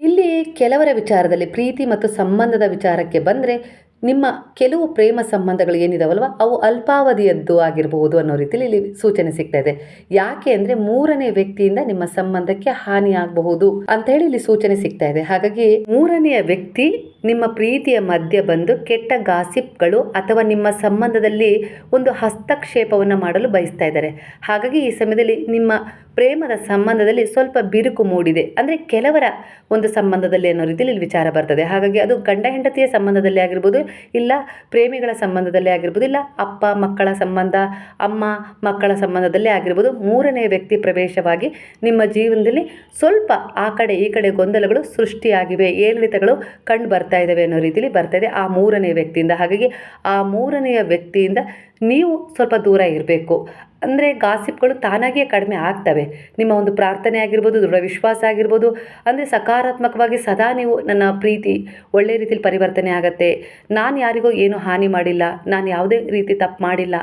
S1: ಇಲ್ಲಿ ಕೆಲವರ ವಿಚಾರದಲ್ಲಿ ಪ್ರೀತಿ ಮತ್ತು ಸಂಬಂಧದ ವಿಚಾರಕ್ಕೆ ಬಂದರೆ ನಿಮ್ಮ ಕೆಲವು ಪ್ರೇಮ ಸಂಬಂಧಗಳು ಏನಿದಾವಲ್ವ? ಅವು ಅಲ್ಪಾವಧಿಯದ್ದು ಆಗಿರಬಹುದು ಅನ್ನೋ ರೀತಿಯಲ್ಲಿ ಇಲ್ಲಿ ಸೂಚನೆ ಸಿಗ್ತಾ ಇದೆ. ಯಾಕೆ ಅಂದರೆ ಮೂರನೇ ವ್ಯಕ್ತಿಯಿಂದ ನಿಮ್ಮ ಸಂಬಂಧಕ್ಕೆ ಹಾನಿ ಆಗಬಹುದು ಅಂತ ಹೇಳಿ ಇಲ್ಲಿ ಸೂಚನೆ ಸಿಗ್ತಾ ಇದೆ. ಹಾಗಾಗಿ ಮೂರನೆಯ ವ್ಯಕ್ತಿ ನಿಮ್ಮ ಪ್ರೀತಿಯ ಮಧ್ಯ ಬಂದು ಕೆಟ್ಟ ಗಾಸಿಪ್ಗಳು ಅಥವಾ ನಿಮ್ಮ ಸಂಬಂಧದಲ್ಲಿ ಒಂದು ಹಸ್ತಕ್ಷೇಪವನ್ನು ಮಾಡಲು ಬಯಸ್ತಾ ಇದ್ದಾರೆ. ಹಾಗಾಗಿ ಈ ಸಮಯದಲ್ಲಿ ನಿಮ್ಮ ಪ್ರೇಮದ ಸಂಬಂಧದಲ್ಲಿ ಸ್ವಲ್ಪ ಬಿರುಕು ಮೂಡಿದೆ. ಅಂದರೆ ಕೆಲವರ ಒಂದು ಸಂಬಂಧದಲ್ಲಿ ಅನ್ನೋ ರೀತಿಯಲ್ಲಿ ಇಲ್ಲಿ ವಿಚಾರ ಬರ್ತದೆ. ಹಾಗಾಗಿ ಅದು ಗಂಡ ಹೆಂಡತಿಯ ಸಂಬಂಧದಲ್ಲಿ ಆಗಿರ್ಬೋದು, ಇಲ್ಲ ಪ್ರೇಮಿಗಳ ಸಂಬಂಧದಲ್ಲಿ ಆಗಿರ್ಬೋದು, ಇಲ್ಲ ಅಪ್ಪ, ಮಕ್ಕಳ ಸಂಬಂಧ, ಅಮ್ಮ, ಮಕ್ಕಳ ಸಂಬಂಧದಲ್ಲಿ ಆಗಿರ್ಬೋದು, ಮೂರನೇ ವ್ಯಕ್ತಿ ಪ್ರವೇಶವಾಗಿ ನಿಮ್ಮ ಜೀವನದಲ್ಲಿ ಸ್ವಲ್ಪ ಆ ಕಡೆ ಈ ಕಡೆ ಗೊಂದಲಗಳು ಸೃಷ್ಟಿಯಾಗಿವೆ, ಏರಿಳಿತಗಳು ಕಂಡು ಬರ್ತಾ ಇದ್ದಾವೆ ಅನ್ನೋ ರೀತಿಯಲ್ಲಿ ಬರ್ತಾ ಇದೆ ಆ ಮೂರನೇ ವ್ಯಕ್ತಿಯಿಂದ. ಹಾಗಾಗಿ ಆ ಮೂರನೆಯ ವ್ಯಕ್ತಿಯಿಂದ ನೀವು ಸ್ವಲ್ಪ ದೂರ ಇರಬೇಕು. ಅಂದರೆ ಗಾಸಿಪ್ಗಳು ತಾನಾಗಿಯೇ ಕಡಿಮೆ ಆಗ್ತವೆ. ನಿಮ್ಮ ಒಂದು ಪ್ರಾರ್ಥನೆ ಆಗಿರ್ಬೋದು, ದೃಢ ವಿಶ್ವಾಸ ಆಗಿರ್ಬೋದು, ಅಂದರೆ ಸಕಾರಾತ್ಮಕವಾಗಿ ಸದಾ ನೀವು ನನ್ನ ಪ್ರೀತಿ ಒಳ್ಳೆಯ ರೀತಿಯಲ್ಲಿ ಪರಿವರ್ತನೆ ಆಗತ್ತೆ. ನಾನು ಯಾರಿಗೂ ಏನು ಹಾನಿ ಮಾಡಿಲ್ಲ. ನಾನು ಯಾವುದೇ ರೀತಿ ತಪ್ಪು ಮಾಡಿಲ್ಲ.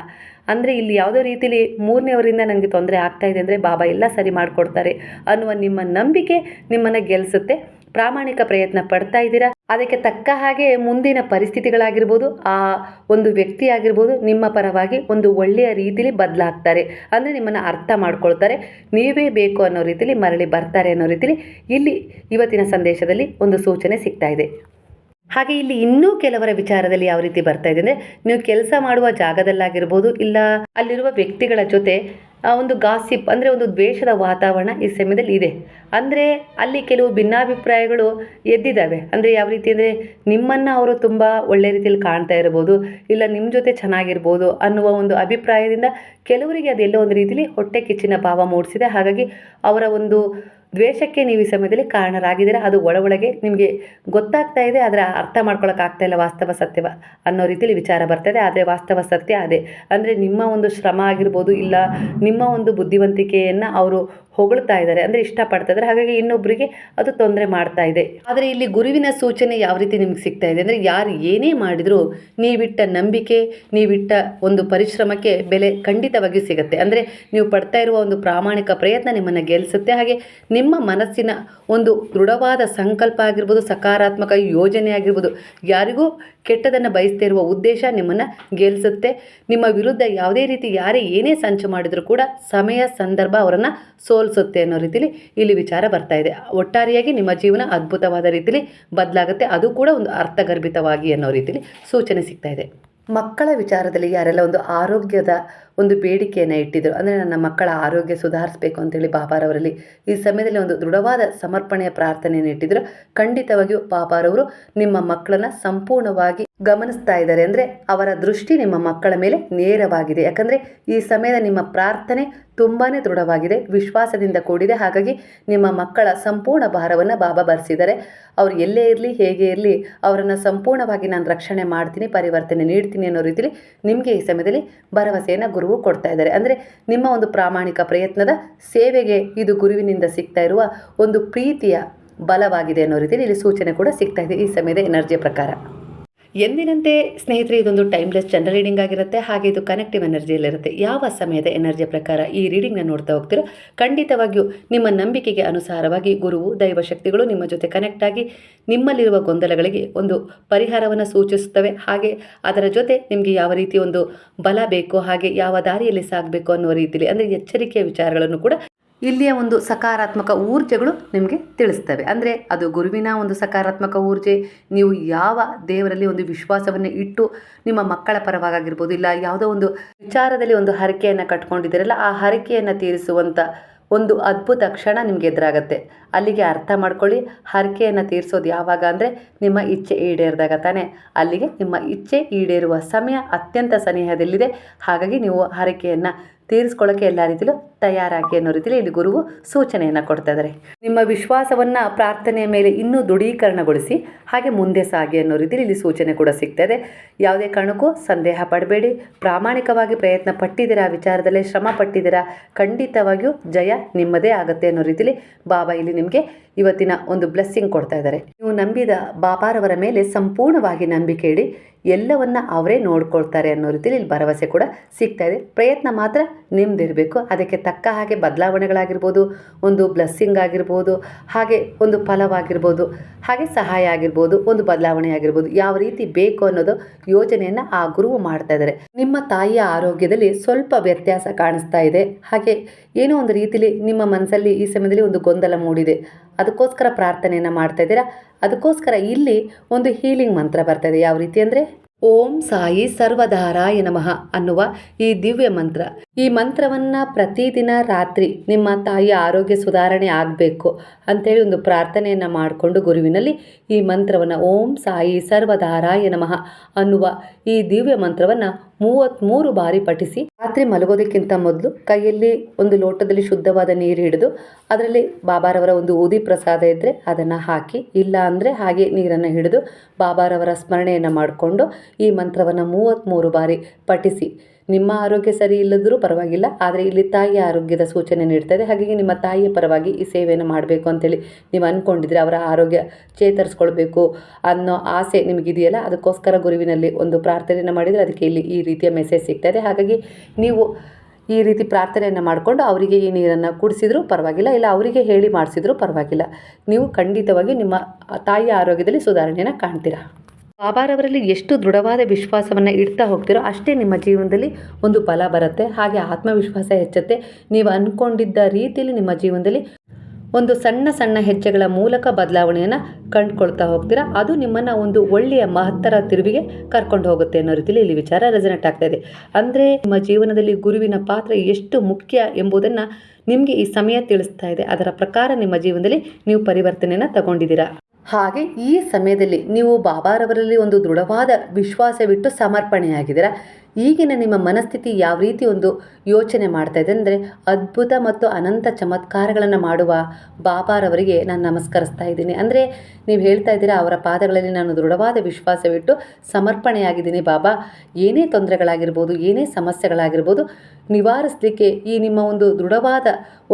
S1: ಅಂದರೆ ಇಲ್ಲಿ ಯಾವುದೋ ರೀತಿಲಿ ಮೂರನೇವರಿಂದ ನನಗೆ ತೊಂದರೆ ಆಗ್ತಾ ಇದೆ ಅಂದರೆ ಬಾಬಾ ಎಲ್ಲ ಸರಿ ಮಾಡಿಕೊಡ್ತಾರೆ ಅನ್ನುವ ನಿಮ್ಮ ನಂಬಿಕೆ ನಿಮ್ಮನ್ನು ಗೆಲ್ಲಿಸುತ್ತೆ ಪ್ರಾಮಾಣಿಕ ಪ್ರಯತ್ನ ಪಡ್ತಾ ಇದ್ದೀರಾ? ಅದಕ್ಕೆ ತಕ್ಕ ಹಾಗೆ ಮುಂದಿನ ಪರಿಸ್ಥಿತಿಗಳಾಗಿರ್ಬೋದು, ಆ ಒಂದು ವ್ಯಕ್ತಿ ಆಗಿರ್ಬೋದು ನಿಮ್ಮ ಪರವಾಗಿ ಒಂದು ಒಳ್ಳೆಯ ರೀತಿಲಿ ಬದಲಾಗ್ತಾರೆ. ಅಂದರೆ ನಿಮ್ಮನ್ನು ಅರ್ಥ ಮಾಡ್ಕೊಳ್ತಾರೆ. ನೀವೇ ಬೇಕು ಅನ್ನೋ ರೀತಿಲಿ ಮರಳಿ ಬರ್ತಾರೆ ಅನ್ನೋ ರೀತಿಲಿ ಇಲ್ಲಿ ಇವತ್ತಿನ ಸಂದೇಶದಲ್ಲಿ ಒಂದು ಸೂಚನೆ ಸಿಗ್ತಾ ಇದೆ. ಹಾಗೆ ಇಲ್ಲಿ ಇನ್ನೂ ಕೆಲವರ ವಿಚಾರದಲ್ಲಿ ಯಾವ ರೀತಿ ಬರ್ತಾ ಇದೆ ಅಂದರೆ, ನೀವು ಕೆಲಸ ಮಾಡುವ ಜಾಗದಲ್ಲಾಗಿರ್ಬೋದು, ಇಲ್ಲ ಅಲ್ಲಿರುವ ವ್ಯಕ್ತಿಗಳ ಜೊತೆ ಒಂದು ಗಾಸಿಪ್ ಅಂದರೆ ಒಂದು ದ್ವೇಷದ ವಾತಾವರಣ ಈ ಸಮಯದಲ್ಲಿ ಇದೆ. ಅಂದರೆ ಅಲ್ಲಿ ಕೆಲವು ಭಿನ್ನಾಭಿಪ್ರಾಯಗಳು ಎದ್ದಿದ್ದಾವೆ. ಅಂದರೆ ಯಾವ ರೀತಿ ಅಂದರೆ ನಿಮ್ಮನ್ನು ಅವರು ತುಂಬ ಒಳ್ಳೆ ರೀತಿಯಲ್ಲಿ ಕಾಣ್ತಾ ಇರ್ಬೋದು, ಇಲ್ಲ ನಿಮ್ಮ ಜೊತೆ ಚೆನ್ನಾಗಿರ್ಬೋದು ಅನ್ನುವ ಒಂದು ಅಭಿಪ್ರಾಯದಿಂದ ಕೆಲವರಿಗೆ ಅದೆಲ್ಲೋ ಒಂದು ರೀತಿಯಲ್ಲಿ ಹೊಟ್ಟೆ ಕಿಚ್ಚಿನ ಭಾವ ಮೂಡಿಸಿದೆ. ಹಾಗಾಗಿ ಅವರ ಒಂದು ದ್ವೇಷಕ್ಕೆ ನೀವು ಈ ಸಮಯದಲ್ಲಿ ಕಾರಣರಾಗಿದ್ದೀರಾ? ಅದು ಒಳ ಒಳಗೆ ನಿಮಗೆ ಗೊತ್ತಾಗ್ತಾ ಇದೆ, ಆದರೆ ಅರ್ಥ ಮಾಡ್ಕೊಳಕ್ಕಾಗ್ತಾ ಇಲ್ಲ ವಾಸ್ತವ ಸತ್ಯವ ಅನ್ನೋ ರೀತಿಯಲ್ಲಿ ವಿಚಾರ ಬರ್ತದೆ, ಆದರೆ ವಾಸ್ತವ ಸತ್ಯ ಅದೇ. ಅಂದರೆ ನಿಮ್ಮ ಒಂದು ಶ್ರಮ ಆಗಿರ್ಬೋದು, ಇಲ್ಲ ನಿಮ್ಮ ಒಂದು ಬುದ್ಧಿವಂತಿಕೆಯನ್ನು ಅವರು ಹೊಗಳ್ತಾ ಇದ್ದಾರೆ, ಅಂದರೆ ಇಷ್ಟಪಡ್ತಾ ಇದ್ದಾರೆ ಹಾಗಾಗಿ ಇನ್ನೊಬ್ಬರಿಗೆ ಅದು ತೊಂದರೆ ಮಾಡ್ತಾ ಇದೆ. ಆದರೆ ಇಲ್ಲಿ ಗುರುವಿನ ಸೂಚನೆ ಯಾವ ರೀತಿ ನಿಮ್ಗೆ ಸಿಗ್ತಾ ಇದೆ? ಅಂದರೆ ಯಾರು ಏನೇ ಮಾಡಿದರೂ ನೀವಿಟ್ಟ ನಂಬಿಕೆ, ನೀವಿಟ್ಟ ಒಂದು ಪರಿಶ್ರಮಕ್ಕೆ ಬೆಲೆ ಖಂಡಿತವಾಗಿಯೂ ಸಿಗುತ್ತೆ. ಅಂದರೆ ನೀವು ಪಡ್ತಾ ಇರುವ ಒಂದು ಪ್ರಾಮಾಣಿಕ ಪ್ರಯತ್ನ ನಿಮ್ಮನ್ನು ಗೆಲ್ಲಿಸುತ್ತೆ ಹಾಗೆ ನಿಮ್ಮ ಮನಸ್ಸಿನ ಒಂದು ದೃಢವಾದ ಸಂಕಲ್ಪ ಆಗಿರ್ಬೋದು, ಸಕಾರಾತ್ಮಕ ಯೋಜನೆ ಆಗಿರ್ಬೋದು, ಯಾರಿಗೂ ಕೆಟ್ಟದನ್ನು ಬಯಸ್ತಾ ಇರುವ ಉದ್ದೇಶ ನಿಮ್ಮನ್ನು ಗೆಲ್ಲಿಸುತ್ತೆ ನಿಮ್ಮ ವಿರುದ್ಧ ಯಾವುದೇ ರೀತಿ ಯಾರೇ ಏನೇ ಸಂಚು ಮಾಡಿದರೂ ಕೂಡ ಸಮಯ, ಸಂದರ್ಭ ಅವರನ್ನು ಸೋಲಿಸುತ್ತೆ ಅನ್ನೋ ರೀತಿಲಿ ಇಲ್ಲಿ ವಿಚಾರ ಬರ್ತಾ ಇದೆ. ಒಟ್ಟಾರೆಯಾಗಿ ನಿಮ್ಮ ಜೀವನ ಅದ್ಭುತವಾದ ರೀತಿಲಿ ಬದಲಾಗುತ್ತೆ. ಅದು ಕೂಡ ಒಂದು ಅರ್ಥಗರ್ಭಿತವಾಗಿ ಅನ್ನೋ ರೀತಿಲಿ ಸೂಚನೆ ಸಿಗ್ತಾ ಇದೆ. ಮಕ್ಕಳ ವಿಚಾರದಲ್ಲಿ ಯಾರೆಲ್ಲ ಒಂದು ಆರೋಗ್ಯದ ಒಂದು ಬೇಡಿಕೆಯನ್ನು ಇಟ್ಟಿದ್ದರು ಅಂದರೆ ನನ್ನ ಮಕ್ಕಳ ಆರೋಗ್ಯ ಸುಧಾರಿಸಬೇಕು ಅಂತೇಳಿ ಬಾಬಾರವರಲ್ಲಿ ಈ ಸಮಯದಲ್ಲಿ ಒಂದು ದೃಢವಾದ ಸಮರ್ಪಣೆಯ ಪ್ರಾರ್ಥನೆಯನ್ನು ಇಟ್ಟಿದ್ದರು ಖಂಡಿತವಾಗಿಯೂ ಬಾಬಾರವರು ನಿಮ್ಮ ಮಕ್ಕಳನ್ನು ಸಂಪೂರ್ಣವಾಗಿ ಗಮನಿಸ್ತಾ ಇದ್ದಾರೆ. ಅಂದರೆ ಅವರ ದೃಷ್ಟಿ ನಿಮ್ಮ ಮಕ್ಕಳ ಮೇಲೆ ನೇರವಾಗಿದೆ. ಯಾಕಂದರೆ ಈ ಸಮಯದ ನಿಮ್ಮ ಪ್ರಾರ್ಥನೆ ತುಂಬಾ ದೃಢವಾಗಿದೆ, ವಿಶ್ವಾಸದಿಂದ ಕೂಡಿದೆ. ಹಾಗಾಗಿ ನಿಮ್ಮ ಮಕ್ಕಳ ಸಂಪೂರ್ಣ ಭಾರವನ್ನು ಬಾಬಾ ಬರೆಸಿದ್ದಾರೆ. ಅವರು ಎಲ್ಲೇ ಇರಲಿ, ಹೇಗೆ ಇರಲಿ, ಅವರನ್ನು ಸಂಪೂರ್ಣವಾಗಿ ನಾನು ರಕ್ಷಣೆ ಮಾಡ್ತೀನಿ, ಪರಿವರ್ತನೆ ನೀಡ್ತೀನಿ ಅನ್ನೋ ರೀತಿಯಲ್ಲಿ ನಿಮಗೆ ಈ ಸಮಯದಲ್ಲಿ ಭರವಸೆಯನ್ನು ಗುರುವು ಕೊಡ್ತಾ ಇದ್ದಾರೆ. ಅಂದರೆ ನಿಮ್ಮ ಒಂದು ಪ್ರಾಮಾಣಿಕ ಪ್ರಯತ್ನದ ಸೇವೆಗೆ ಇದು ಗುರುವಿನಿಂದ ಸಿಗ್ತಾ ಇರುವ ಒಂದು ಪ್ರೀತಿಯ ಬಲವಾಗಿದೆ ಅನ್ನೋ ರೀತಿಯಲ್ಲಿ ಇಲ್ಲಿ ಸೂಚನೆ ಕೂಡ ಸಿಗ್ತಾ ಇದೆ ಈ ಸಮಯದ ಎನರ್ಜಿಯ ಪ್ರಕಾರ. ಎಂದಿನಂತೆ ಸ್ನೇಹಿತರೆ, ಇದೊಂದು ಟೈಮ್ಲೆಸ್ ಜನರಲ್ ರೀಡಿಂಗ್ ಆಗಿರುತ್ತೆ. ಹಾಗೆ ಇದು ಕನೆಕ್ಟಿವ್ ಎನರ್ಜಿಯಲ್ಲಿರುತ್ತೆ ಯಾವ ಸಮಯದ ಎನರ್ಜಿಯ ಪ್ರಕಾರ ಈ ರೀಡಿಂಗ್ನ ನೋಡ್ತಾ ಹೋಗ್ತೀರೋ, ಖಂಡಿತವಾಗಿಯೂ ನಿಮ್ಮ ನಂಬಿಕೆಗೆ ಅನುಸಾರವಾಗಿ ಗುರುವು ದೈವಶಕ್ತಿಗಳು ನಿಮ್ಮ ಜೊತೆ ಕನೆಕ್ಟ್ ಆಗಿ ನಿಮ್ಮಲ್ಲಿರುವ ಗೊಂದಲಗಳಿಗೆ ಒಂದು ಪರಿಹಾರವನ್ನು ಸೂಚಿಸುತ್ತವೆ. ಹಾಗೆ ಅದರ ಜೊತೆ ನಿಮಗೆ ಯಾವ ರೀತಿ ಒಂದು ಬಲ ಬೇಕು, ಹಾಗೆ ಯಾವ ದಾರಿಯಲ್ಲಿ ಸಾಗಬೇಕು ಅನ್ನೋ ರೀತಿಯಲ್ಲಿ, ಅಂದರೆ ಎಚ್ಚರಿಕೆಯ ವಿಚಾರಗಳನ್ನು ಕೂಡ ಇಲ್ಲಿಯ ಒಂದು ಸಕಾರಾತ್ಮಕ ಊರ್ಜೆಗಳು ನಿಮಗೆ ತಿಳಿಸ್ತವೆ. ಅಂದರೆ ಅದು ಗುರುವಿನ ಒಂದು ಸಕಾರಾತ್ಮಕ ಊರ್ಜೆ, ನೀವು ಯಾವ ದೇವರಲ್ಲಿ ಒಂದು ವಿಶ್ವಾಸವನ್ನು ಇಟ್ಟು ನಿಮ್ಮ ಮಕ್ಕಳ ಪರವಾಗಿರ್ಬೋದು, ಇಲ್ಲ ಯಾವುದೋ ಒಂದು ವಿಚಾರದಲ್ಲಿ ಒಂದು ಹರಕೆಯನ್ನು ಕಟ್ಕೊಂಡಿದ್ದೀರಲ್ಲ, ಆ ಹರಕೆಯನ್ನು ತೀರಿಸುವಂಥ ಒಂದು ಅದ್ಭುತ ಕ್ಷಣ ನಿಮಗೆ ಎದುರಾಗತ್ತೆ. ಅಲ್ಲಿಗೆ ಅರ್ಥ ಮಾಡ್ಕೊಳ್ಳಿ, ಹರಕೆಯನ್ನು ತೀರಿಸೋದು ಯಾವಾಗ ಅಂದರೆ ನಿಮ್ಮ ಇಚ್ಛೆ ಈಡೇರಿದಾಗ ತಾನೇ. ಅಲ್ಲಿಗೆ ನಿಮ್ಮ ಇಚ್ಛೆ ಈಡೇರುವ ಸಮಯ ಅತ್ಯಂತ ಸನಿಹದಲ್ಲಿದೆ. ಹಾಗಾಗಿ ನೀವು ಹರಕೆಯನ್ನು ತೀರಿಸ್ಕೊಳ್ಳೋಕ್ಕೆ ಎಲ್ಲ ರೀತಿಲೂ ತಯಾರಾಗಿ ಅನ್ನೋ ರೀತಿಯಲ್ಲಿ ಇಲ್ಲಿ ಗುರುವು ಸೂಚನೆಯನ್ನು ಕೊಡ್ತಾ ಇದ್ದಾರೆ ನಿಮ್ಮ ವಿಶ್ವಾಸವನ್ನು ಪ್ರಾರ್ಥನೆಯ ಮೇಲೆ ಇನ್ನೂ ದೃಢೀಕರಣಗೊಳಿಸಿ ಹಾಗೆ ಮುಂದೆ ಸಾಗಿ ಅನ್ನೋ ರೀತಿಯಲ್ಲಿ ಇಲ್ಲಿ ಸೂಚನೆ ಕೂಡ ಸಿಗ್ತಾ ಇದೆ. ಯಾವುದೇ ಕಾರಣಕ್ಕೂ ಸಂದೇಹ ಪಡಬೇಡಿ. ಪ್ರಾಮಾಣಿಕವಾಗಿ ಪ್ರಯತ್ನ ಪಟ್ಟಿದ್ದೀರಾ, ವಿಚಾರದಲ್ಲೇ ಶ್ರಮ ಪಟ್ಟಿದ್ದೀರಾ, ಖಂಡಿತವಾಗಿಯೂ ಜಯ ನಿಮ್ಮದೇ ಆಗುತ್ತೆ ಅನ್ನೋ ರೀತಿಯಲ್ಲಿ ಬಾಬಾ ಇಲ್ಲಿ ನಿಮಗೆ ಇವತ್ತಿನ ಒಂದು ಬ್ಲೆಸ್ಸಿಂಗ್ ಕೊಡ್ತಾ ಇದ್ದಾರೆ ನೀವು ನಂಬಿದ ಬಾಬಾರವರ ಮೇಲೆ ಸಂಪೂರ್ಣವಾಗಿ ನಂಬಿಕೆ ಇಡಿ. ಎಲ್ಲವನ್ನ ಅವರೇ ನೋಡ್ಕೊಳ್ತಾರೆ ಅನ್ನೋ ರೀತಿಯಲ್ಲಿ ಇಲ್ಲಿ ಭರವಸೆ ಕೂಡ ಸಿಗ್ತಾ ಇದೆ. ಪ್ರಯತ್ನ ಮಾತ್ರ ನಿಮ್ದಿರಬೇಕು. ಅದಕ್ಕೆ ತಕ್ಕ ಹಾಗೆ ಬದಲಾವಣೆಗಳಾಗಿರ್ಬೋದು, ಒಂದು ಬ್ಲೆಸ್ಸಿಂಗ್ ಆಗಿರ್ಬೋದು, ಹಾಗೆ ಒಂದು ಫಲವಾಗಿರ್ಬೋದು. ಹಾಗೆ ಸಹಾಯ ಆಗಿರ್ಬೋದು, ಒಂದು ಬದಲಾವಣೆ ಆಗಿರ್ಬೋದು, ಯಾವ ರೀತಿ ಬೇಕು ಅನ್ನೋದು ಯೋಜನೆಯನ್ನು ಆ ಗುರುವು ಮಾಡ್ತಾ ಇದ್ದಾರೆ. ನಿಮ್ಮ ತಾಯಿಯ ಆರೋಗ್ಯದಲ್ಲಿ ಸ್ವಲ್ಪ ವ್ಯತ್ಯಾಸ ಕಾಣಿಸ್ತಾ ಇದೆ. ಹಾಗೆ ಏನೋ ಒಂದು ರೀತಿಲಿ ನಿಮ್ಮ ಮನಸ್ಸಲ್ಲಿ ಈ ಸಮಯದಲ್ಲಿ ಒಂದು ಗೊಂದಲ ಮೂಡಿದೆ. ಅದಕ್ಕೋಸ್ಕರ ಪ್ರಾರ್ಥನೆಯನ್ನು ಮಾಡ್ತಾ ಇದ್ದೀರಾ? ಅದಕ್ಕೋಸ್ಕರ ಇಲ್ಲಿ ಒಂದು ಹೀಲಿಂಗ್ ಮಂತ್ರ ಬರ್ತದೆ ಯಾವ ರೀತಿ ಅಂದರೆ? ಓಂ ಸಾಯಿ ಸರ್ವಧಾರಾಯ ನಮಃ ಅನ್ನುವ ಈ ದಿವ್ಯ ಮಂತ್ರ. ಈ ಮಂತ್ರವನ್ನ ಪ್ರತಿದಿನ ರಾತ್ರಿ ನಿಮ್ಮ ತಾಯಿಯ ಆರೋಗ್ಯ ಸುಧಾರಣೆ ಆಗಬೇಕು ಅಂಥೇಳಿ ಒಂದು ಪ್ರಾರ್ಥನೆಯನ್ನು ಮಾಡಿಕೊಂಡು ಗುರುವಿನಲ್ಲಿ ಈ ಮಂತ್ರವನ್ನು ಓಂ ಸಾಯಿ ಸರ್ವಧಾರಾಯ ನಮಃ ಅನ್ನುವ ಈ ದಿವ್ಯ ಮಂತ್ರವನ್ನು ಮೂವತ್ತ್ಮೂರು ಬಾರಿ ಪಠಿಸಿ ರಾತ್ರಿ ಮಲಗೋದಕ್ಕಿಂತ ಮೊದಲು ಕೈಯಲ್ಲಿ ಒಂದು ಲೋಟದಲ್ಲಿ ಶುದ್ಧವಾದ ನೀರು ಹಿಡಿದು ಅದರಲ್ಲಿ ಬಾಬಾರವರ ಒಂದು ಊದಿ ಪ್ರಸಾದ ಇದ್ದರೆ ಅದನ್ನು ಹಾಕಿ, ಇಲ್ಲ ಅಂದರೆ ಹಾಗೆ ನೀರನ್ನು ಹಿಡಿದು ಬಾಬಾರವರ ಸ್ಮರಣೆಯನ್ನು ಮಾಡಿಕೊಂಡು ಈ ಮಂತ್ರವನ್ನು ಮೂವತ್ತ್ಮೂರು ಬಾರಿ ಪಠಿಸಿ. ನಿಮ್ಮ ಆರೋಗ್ಯ ಸರಿ ಇಲ್ಲದರೂ ಪರವಾಗಿಲ್ಲ, ಆದರೆ ಇಲ್ಲಿ ತಾಯಿಯ ಆರೋಗ್ಯದ ಸೂಚನೆ ನೀಡ್ತಾ ಇದೆ ಹಾಗಾಗಿ ನಿಮ್ಮ ತಾಯಿಯ ಪರವಾಗಿ ಈ ಸೇವೆಯನ್ನು ಮಾಡಬೇಕು ಅಂತೇಳಿ ನೀವು ಅಂದ್ಕೊಂಡಿದ್ರೆ ಅವರ ಆರೋಗ್ಯ ಚೇತರಿಸ್ಕೊಳ್ಬೇಕು ಅನ್ನೋ ಆಸೆ ನಿಮಗಿದೆಯಲ್ಲ, ಅದಕ್ಕೋಸ್ಕರ ಗುರುವಿನಲ್ಲಿ ಒಂದು ಪ್ರಾರ್ಥನೆಯನ್ನು ಮಾಡಿದರೆ ಅದಕ್ಕೆ ಇಲ್ಲಿ ಈ ರೀತಿಯ ಮೆಸೇಜ್ ಸಿಗ್ತಾ ಇದೆ ಹಾಗಾಗಿ ನೀವು ಈ ರೀತಿ ಪ್ರಾರ್ಥನೆಯನ್ನು ಮಾಡಿಕೊಂಡು ಅವರಿಗೆ ಈ ನೀರನ್ನು ಕುಡಿಸಿದರೂ ಪರವಾಗಿಲ್ಲ, ಇಲ್ಲ ಅವರಿಗೆ ಹೇಳಿ ಮಾಡಿಸಿದ್ರೂ ಪರವಾಗಿಲ್ಲ. ನೀವು ಖಂಡಿತವಾಗಿ ನಿಮ್ಮ ತಾಯಿಯ ಆರೋಗ್ಯದಲ್ಲಿ ಸುಧಾರಣೆಯನ್ನು ಕಾಣ್ತೀರಾ? ಬಾಬಾರವರಲ್ಲಿ ಎಷ್ಟು ದೃಢವಾದ ವಿಶ್ವಾಸವನ್ನು ಇಡ್ತಾ ಹೋಗ್ತೀರೋ ಅಷ್ಟೇ ನಿಮ್ಮ ಜೀವನದಲ್ಲಿ ಒಂದು ಫಲ ಬರುತ್ತೆ. ಹಾಗೆ ಆತ್ಮವಿಶ್ವಾಸ ಹೆಚ್ಚುತ್ತೆ. ನೀವು ಅಂದ್ಕೊಂಡಿದ್ದ ರೀತಿಯಲ್ಲಿ ನಿಮ್ಮ ಜೀವನದಲ್ಲಿ ಒಂದು ಸಣ್ಣ ಸಣ್ಣ ಹೆಜ್ಜೆಗಳ ಮೂಲಕ ಬದಲಾವಣೆಯನ್ನು ಕಂಡುಕೊಳ್ತಾ ಹೋಗ್ತೀರಾ? ಅದು ನಿಮ್ಮನ್ನು ಒಂದು ಒಳ್ಳೆಯ ಮಹತ್ತರ ತಿರುವಿಗೆ ಕರ್ಕೊಂಡು ಹೋಗುತ್ತೆ ಅನ್ನೋ ರೀತಿಯಲ್ಲಿ ಇಲ್ಲಿ ವಿಚಾರ ರೆಸನೆಟ್ ಆಗ್ತಾ ಇದೆ. ಅಂದರೆ ನಿಮ್ಮ ಜೀವನದಲ್ಲಿ ಗುರುವಿನ ಪಾತ್ರ ಎಷ್ಟು ಮುಖ್ಯ ಎಂಬುದನ್ನು ನಿಮಗೆ ಈ ಸಮಯ ತಿಳಿಸ್ತಾ ಇದೆ. ಅದರ ಪ್ರಕಾರ ನಿಮ್ಮ ಜೀವನದಲ್ಲಿ ನೀವು ಪರಿವರ್ತನೆಯನ್ನು ತಗೊಂಡಿದ್ದೀರಾ? ಹಾಗೆ ಈ ಸಮಯದಲ್ಲಿ ನೀವು ಬಾಬಾರವರಲ್ಲಿ ಒಂದು ದೃಢವಾದ ವಿಶ್ವಾಸವಿಟ್ಟು ಸಮರ್ಪಣೆಯಾಗಿದ್ದೀರ. ಈಗಿನ ನಿಮ್ಮ ಮನಸ್ಥಿತಿ ಯಾವ ರೀತಿ ಒಂದು ಯೋಚನೆ ಮಾಡ್ತಾ ಇದೆ ಅಂದರೆ ಅದ್ಭುತ ಮತ್ತು ಅನಂತ ಚಮತ್ಕಾರಗಳನ್ನು ಮಾಡುವ ಬಾಬಾರವರಿಗೆ ನಾನು ನಮಸ್ಕರಿಸ್ತಾ ಇದ್ದೀನಿ. ಅಂದರೆ ನೀವು ಹೇಳ್ತಾ ಇದ್ದೀರಾ ಅವರ ಪಾದಗಳಲ್ಲಿ ನಾನು ದೃಢವಾದ ವಿಶ್ವಾಸವಿಟ್ಟು ಸಮರ್ಪಣೆಯಾಗಿದ್ದೀನಿ ಬಾಬಾ. ಏನೇ ತೊಂದರೆಗಳಾಗಿರ್ಬೋದು, ಏನೇ ಸಮಸ್ಯೆಗಳಾಗಿರ್ಬೋದು, ನಿವಾರಿಸಲಿಕ್ಕೆ ಈ ನಿಮ್ಮ ಒಂದು ದೃಢವಾದ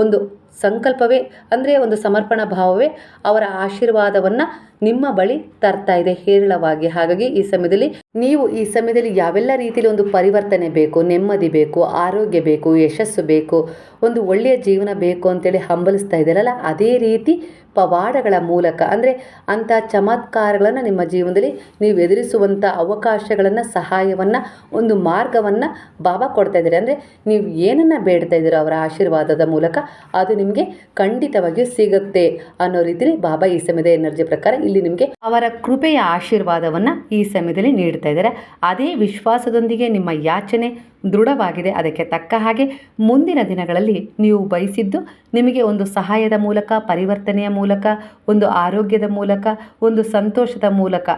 S1: ಒಂದು ಸಂಕಲ್ಪವೇ ಅಂದರೆ ಒಂದು ಸಮರ್ಪಣಾ ಭಾವವೇ ಅವರ ಆಶೀರ್ವಾದವನ್ನು ನಿಮ್ಮ ಬಳಿ ತರ್ತಾ ಇದೆ ಹೇರಳವಾಗಿ. ಹಾಗಾಗಿ ಈ ಸಮಯದಲ್ಲಿ ನೀವು ಈ ಸಮಯದಲ್ಲಿ ಯಾವೆಲ್ಲ ರೀತಿಯಲ್ಲಿ ಒಂದು ಪರಿವರ್ತನೆ ಬೇಕು, ನೆಮ್ಮದಿ ಬೇಕು, ಆರೋಗ್ಯ ಬೇಕು, ಯಶಸ್ಸು ಬೇಕು, ಒಂದು ಒಳ್ಳೆಯ ಜೀವನ ಬೇಕು ಅಂತೇಳಿ ಹಂಬಲಿಸ್ತಾ ಇದ್ದೀರಲ್ಲ, ಅದೇ ರೀತಿ ಪವಾಡಗಳ ಮೂಲಕ. ಅಂದರೆ ಅಂಥ ಚಮತ್ಕಾರಗಳನ್ನು ನಿಮ್ಮ ಜೀವನದಲ್ಲಿ ನೀವು ಎದುರಿಸುವಂಥ ಅವಕಾಶಗಳನ್ನು, ಸಹಾಯವನ್ನು, ಒಂದು ಮಾರ್ಗವನ್ನು ಬಾಬಾ ಕೊಡ್ತಾ ಇದ್ದಾರೆ. ಅಂದರೆ ನೀವು ಏನನ್ನು ಬೇಡ್ತಾ ಇದ್ದೀರೋ ಅವರ ಆಶೀರ್ವಾದದ ಮೂಲಕ ಅದು ನಿಮಗೆ ಖಂಡಿತವಾಗಿಯೂ ಸಿಗುತ್ತೆ ಅನ್ನೋ ರೀತಿಯಲ್ಲಿ ಬಾಬಾ ಈ ಸಮಯದ ಎನರ್ಜಿ ಪ್ರಕಾರ ಇಲ್ಲಿ ನಿಮಗೆ ಅವರ ಕೃಪೆಯ ಆಶೀರ್ವಾದವನ್ನು ಈ ಸಮಯದಲ್ಲಿ ನೀಡ್ತಾ ಇದ್ದಾರೆ. ಅದೇ ವಿಶ್ವಾಸದೊಂದಿಗೆ ನಿಮ್ಮ ಯಾಚನೆ ದೃಢವಾಗಿದೆ. ಅದಕ್ಕೆ ತಕ್ಕ ಹಾಗೆ ಮುಂದಿನ ದಿನಗಳಲ್ಲಿ ನೀವು ಬಯಸಿದ್ದು ನಿಮಗೆ ಒಂದು ಸಹಾಯದ ಮೂಲಕ, ಪರಿವರ್ತನೆಯ ಮೂಲಕ, ಒಂದು ಆರೋಗ್ಯದ ಮೂಲಕ, ಒಂದು ಸಂತೋಷದ ಮೂಲಕ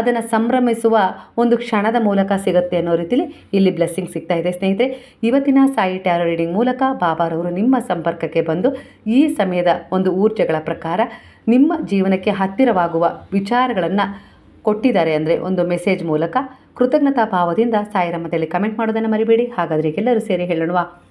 S1: ಅದನ್ನು ಸಂಭ್ರಮಿಸುವ ಒಂದು ಕ್ಷಣದ ಮೂಲಕ ಸಿಗುತ್ತೆ ಅನ್ನೋ ರೀತಿಲಿ ಇಲ್ಲಿ ಬ್ಲೆಸ್ಸಿಂಗ್ ಸಿಗ್ತಾ ಇದೆ. ಸ್ನೇಹಿತರೆ, ಇವತ್ತಿನ ಸಾಯಿ ಟ್ಯಾರೋ ರೀಡಿಂಗ್ ಮೂಲಕ ಬಾಬಾರವರು ನಿಮ್ಮ ಸಂಪರ್ಕಕ್ಕೆ ಬಂದು ಈ ಸಮಯದ ಒಂದು ಊರ್ಜೆಗಳ ಪ್ರಕಾರ ನಿಮ್ಮ ಜೀವನಕ್ಕೆ ಹತ್ತಿರವಾಗುವ ವಿಚಾರಗಳನ್ನು ಕೊಟ್ಟಿದ್ದಾರೆ ಅಂದರೆ ಒಂದು ಮೆಸೇಜ್ ಮೂಲಕ ಕೃತಜ್ಞತಾ ಭಾವದಿಂದ ಸಾಯಿರಾಮದಲ್ಲಿ ಕಮೆಂಟ್ ಮಾಡೋದನ್ನು ಮರಿಬೇಡಿ. ಹಾಗಾದರೆ ಎಲ್ಲರೂ ಸೇರಿ ಹೇಳೋಣ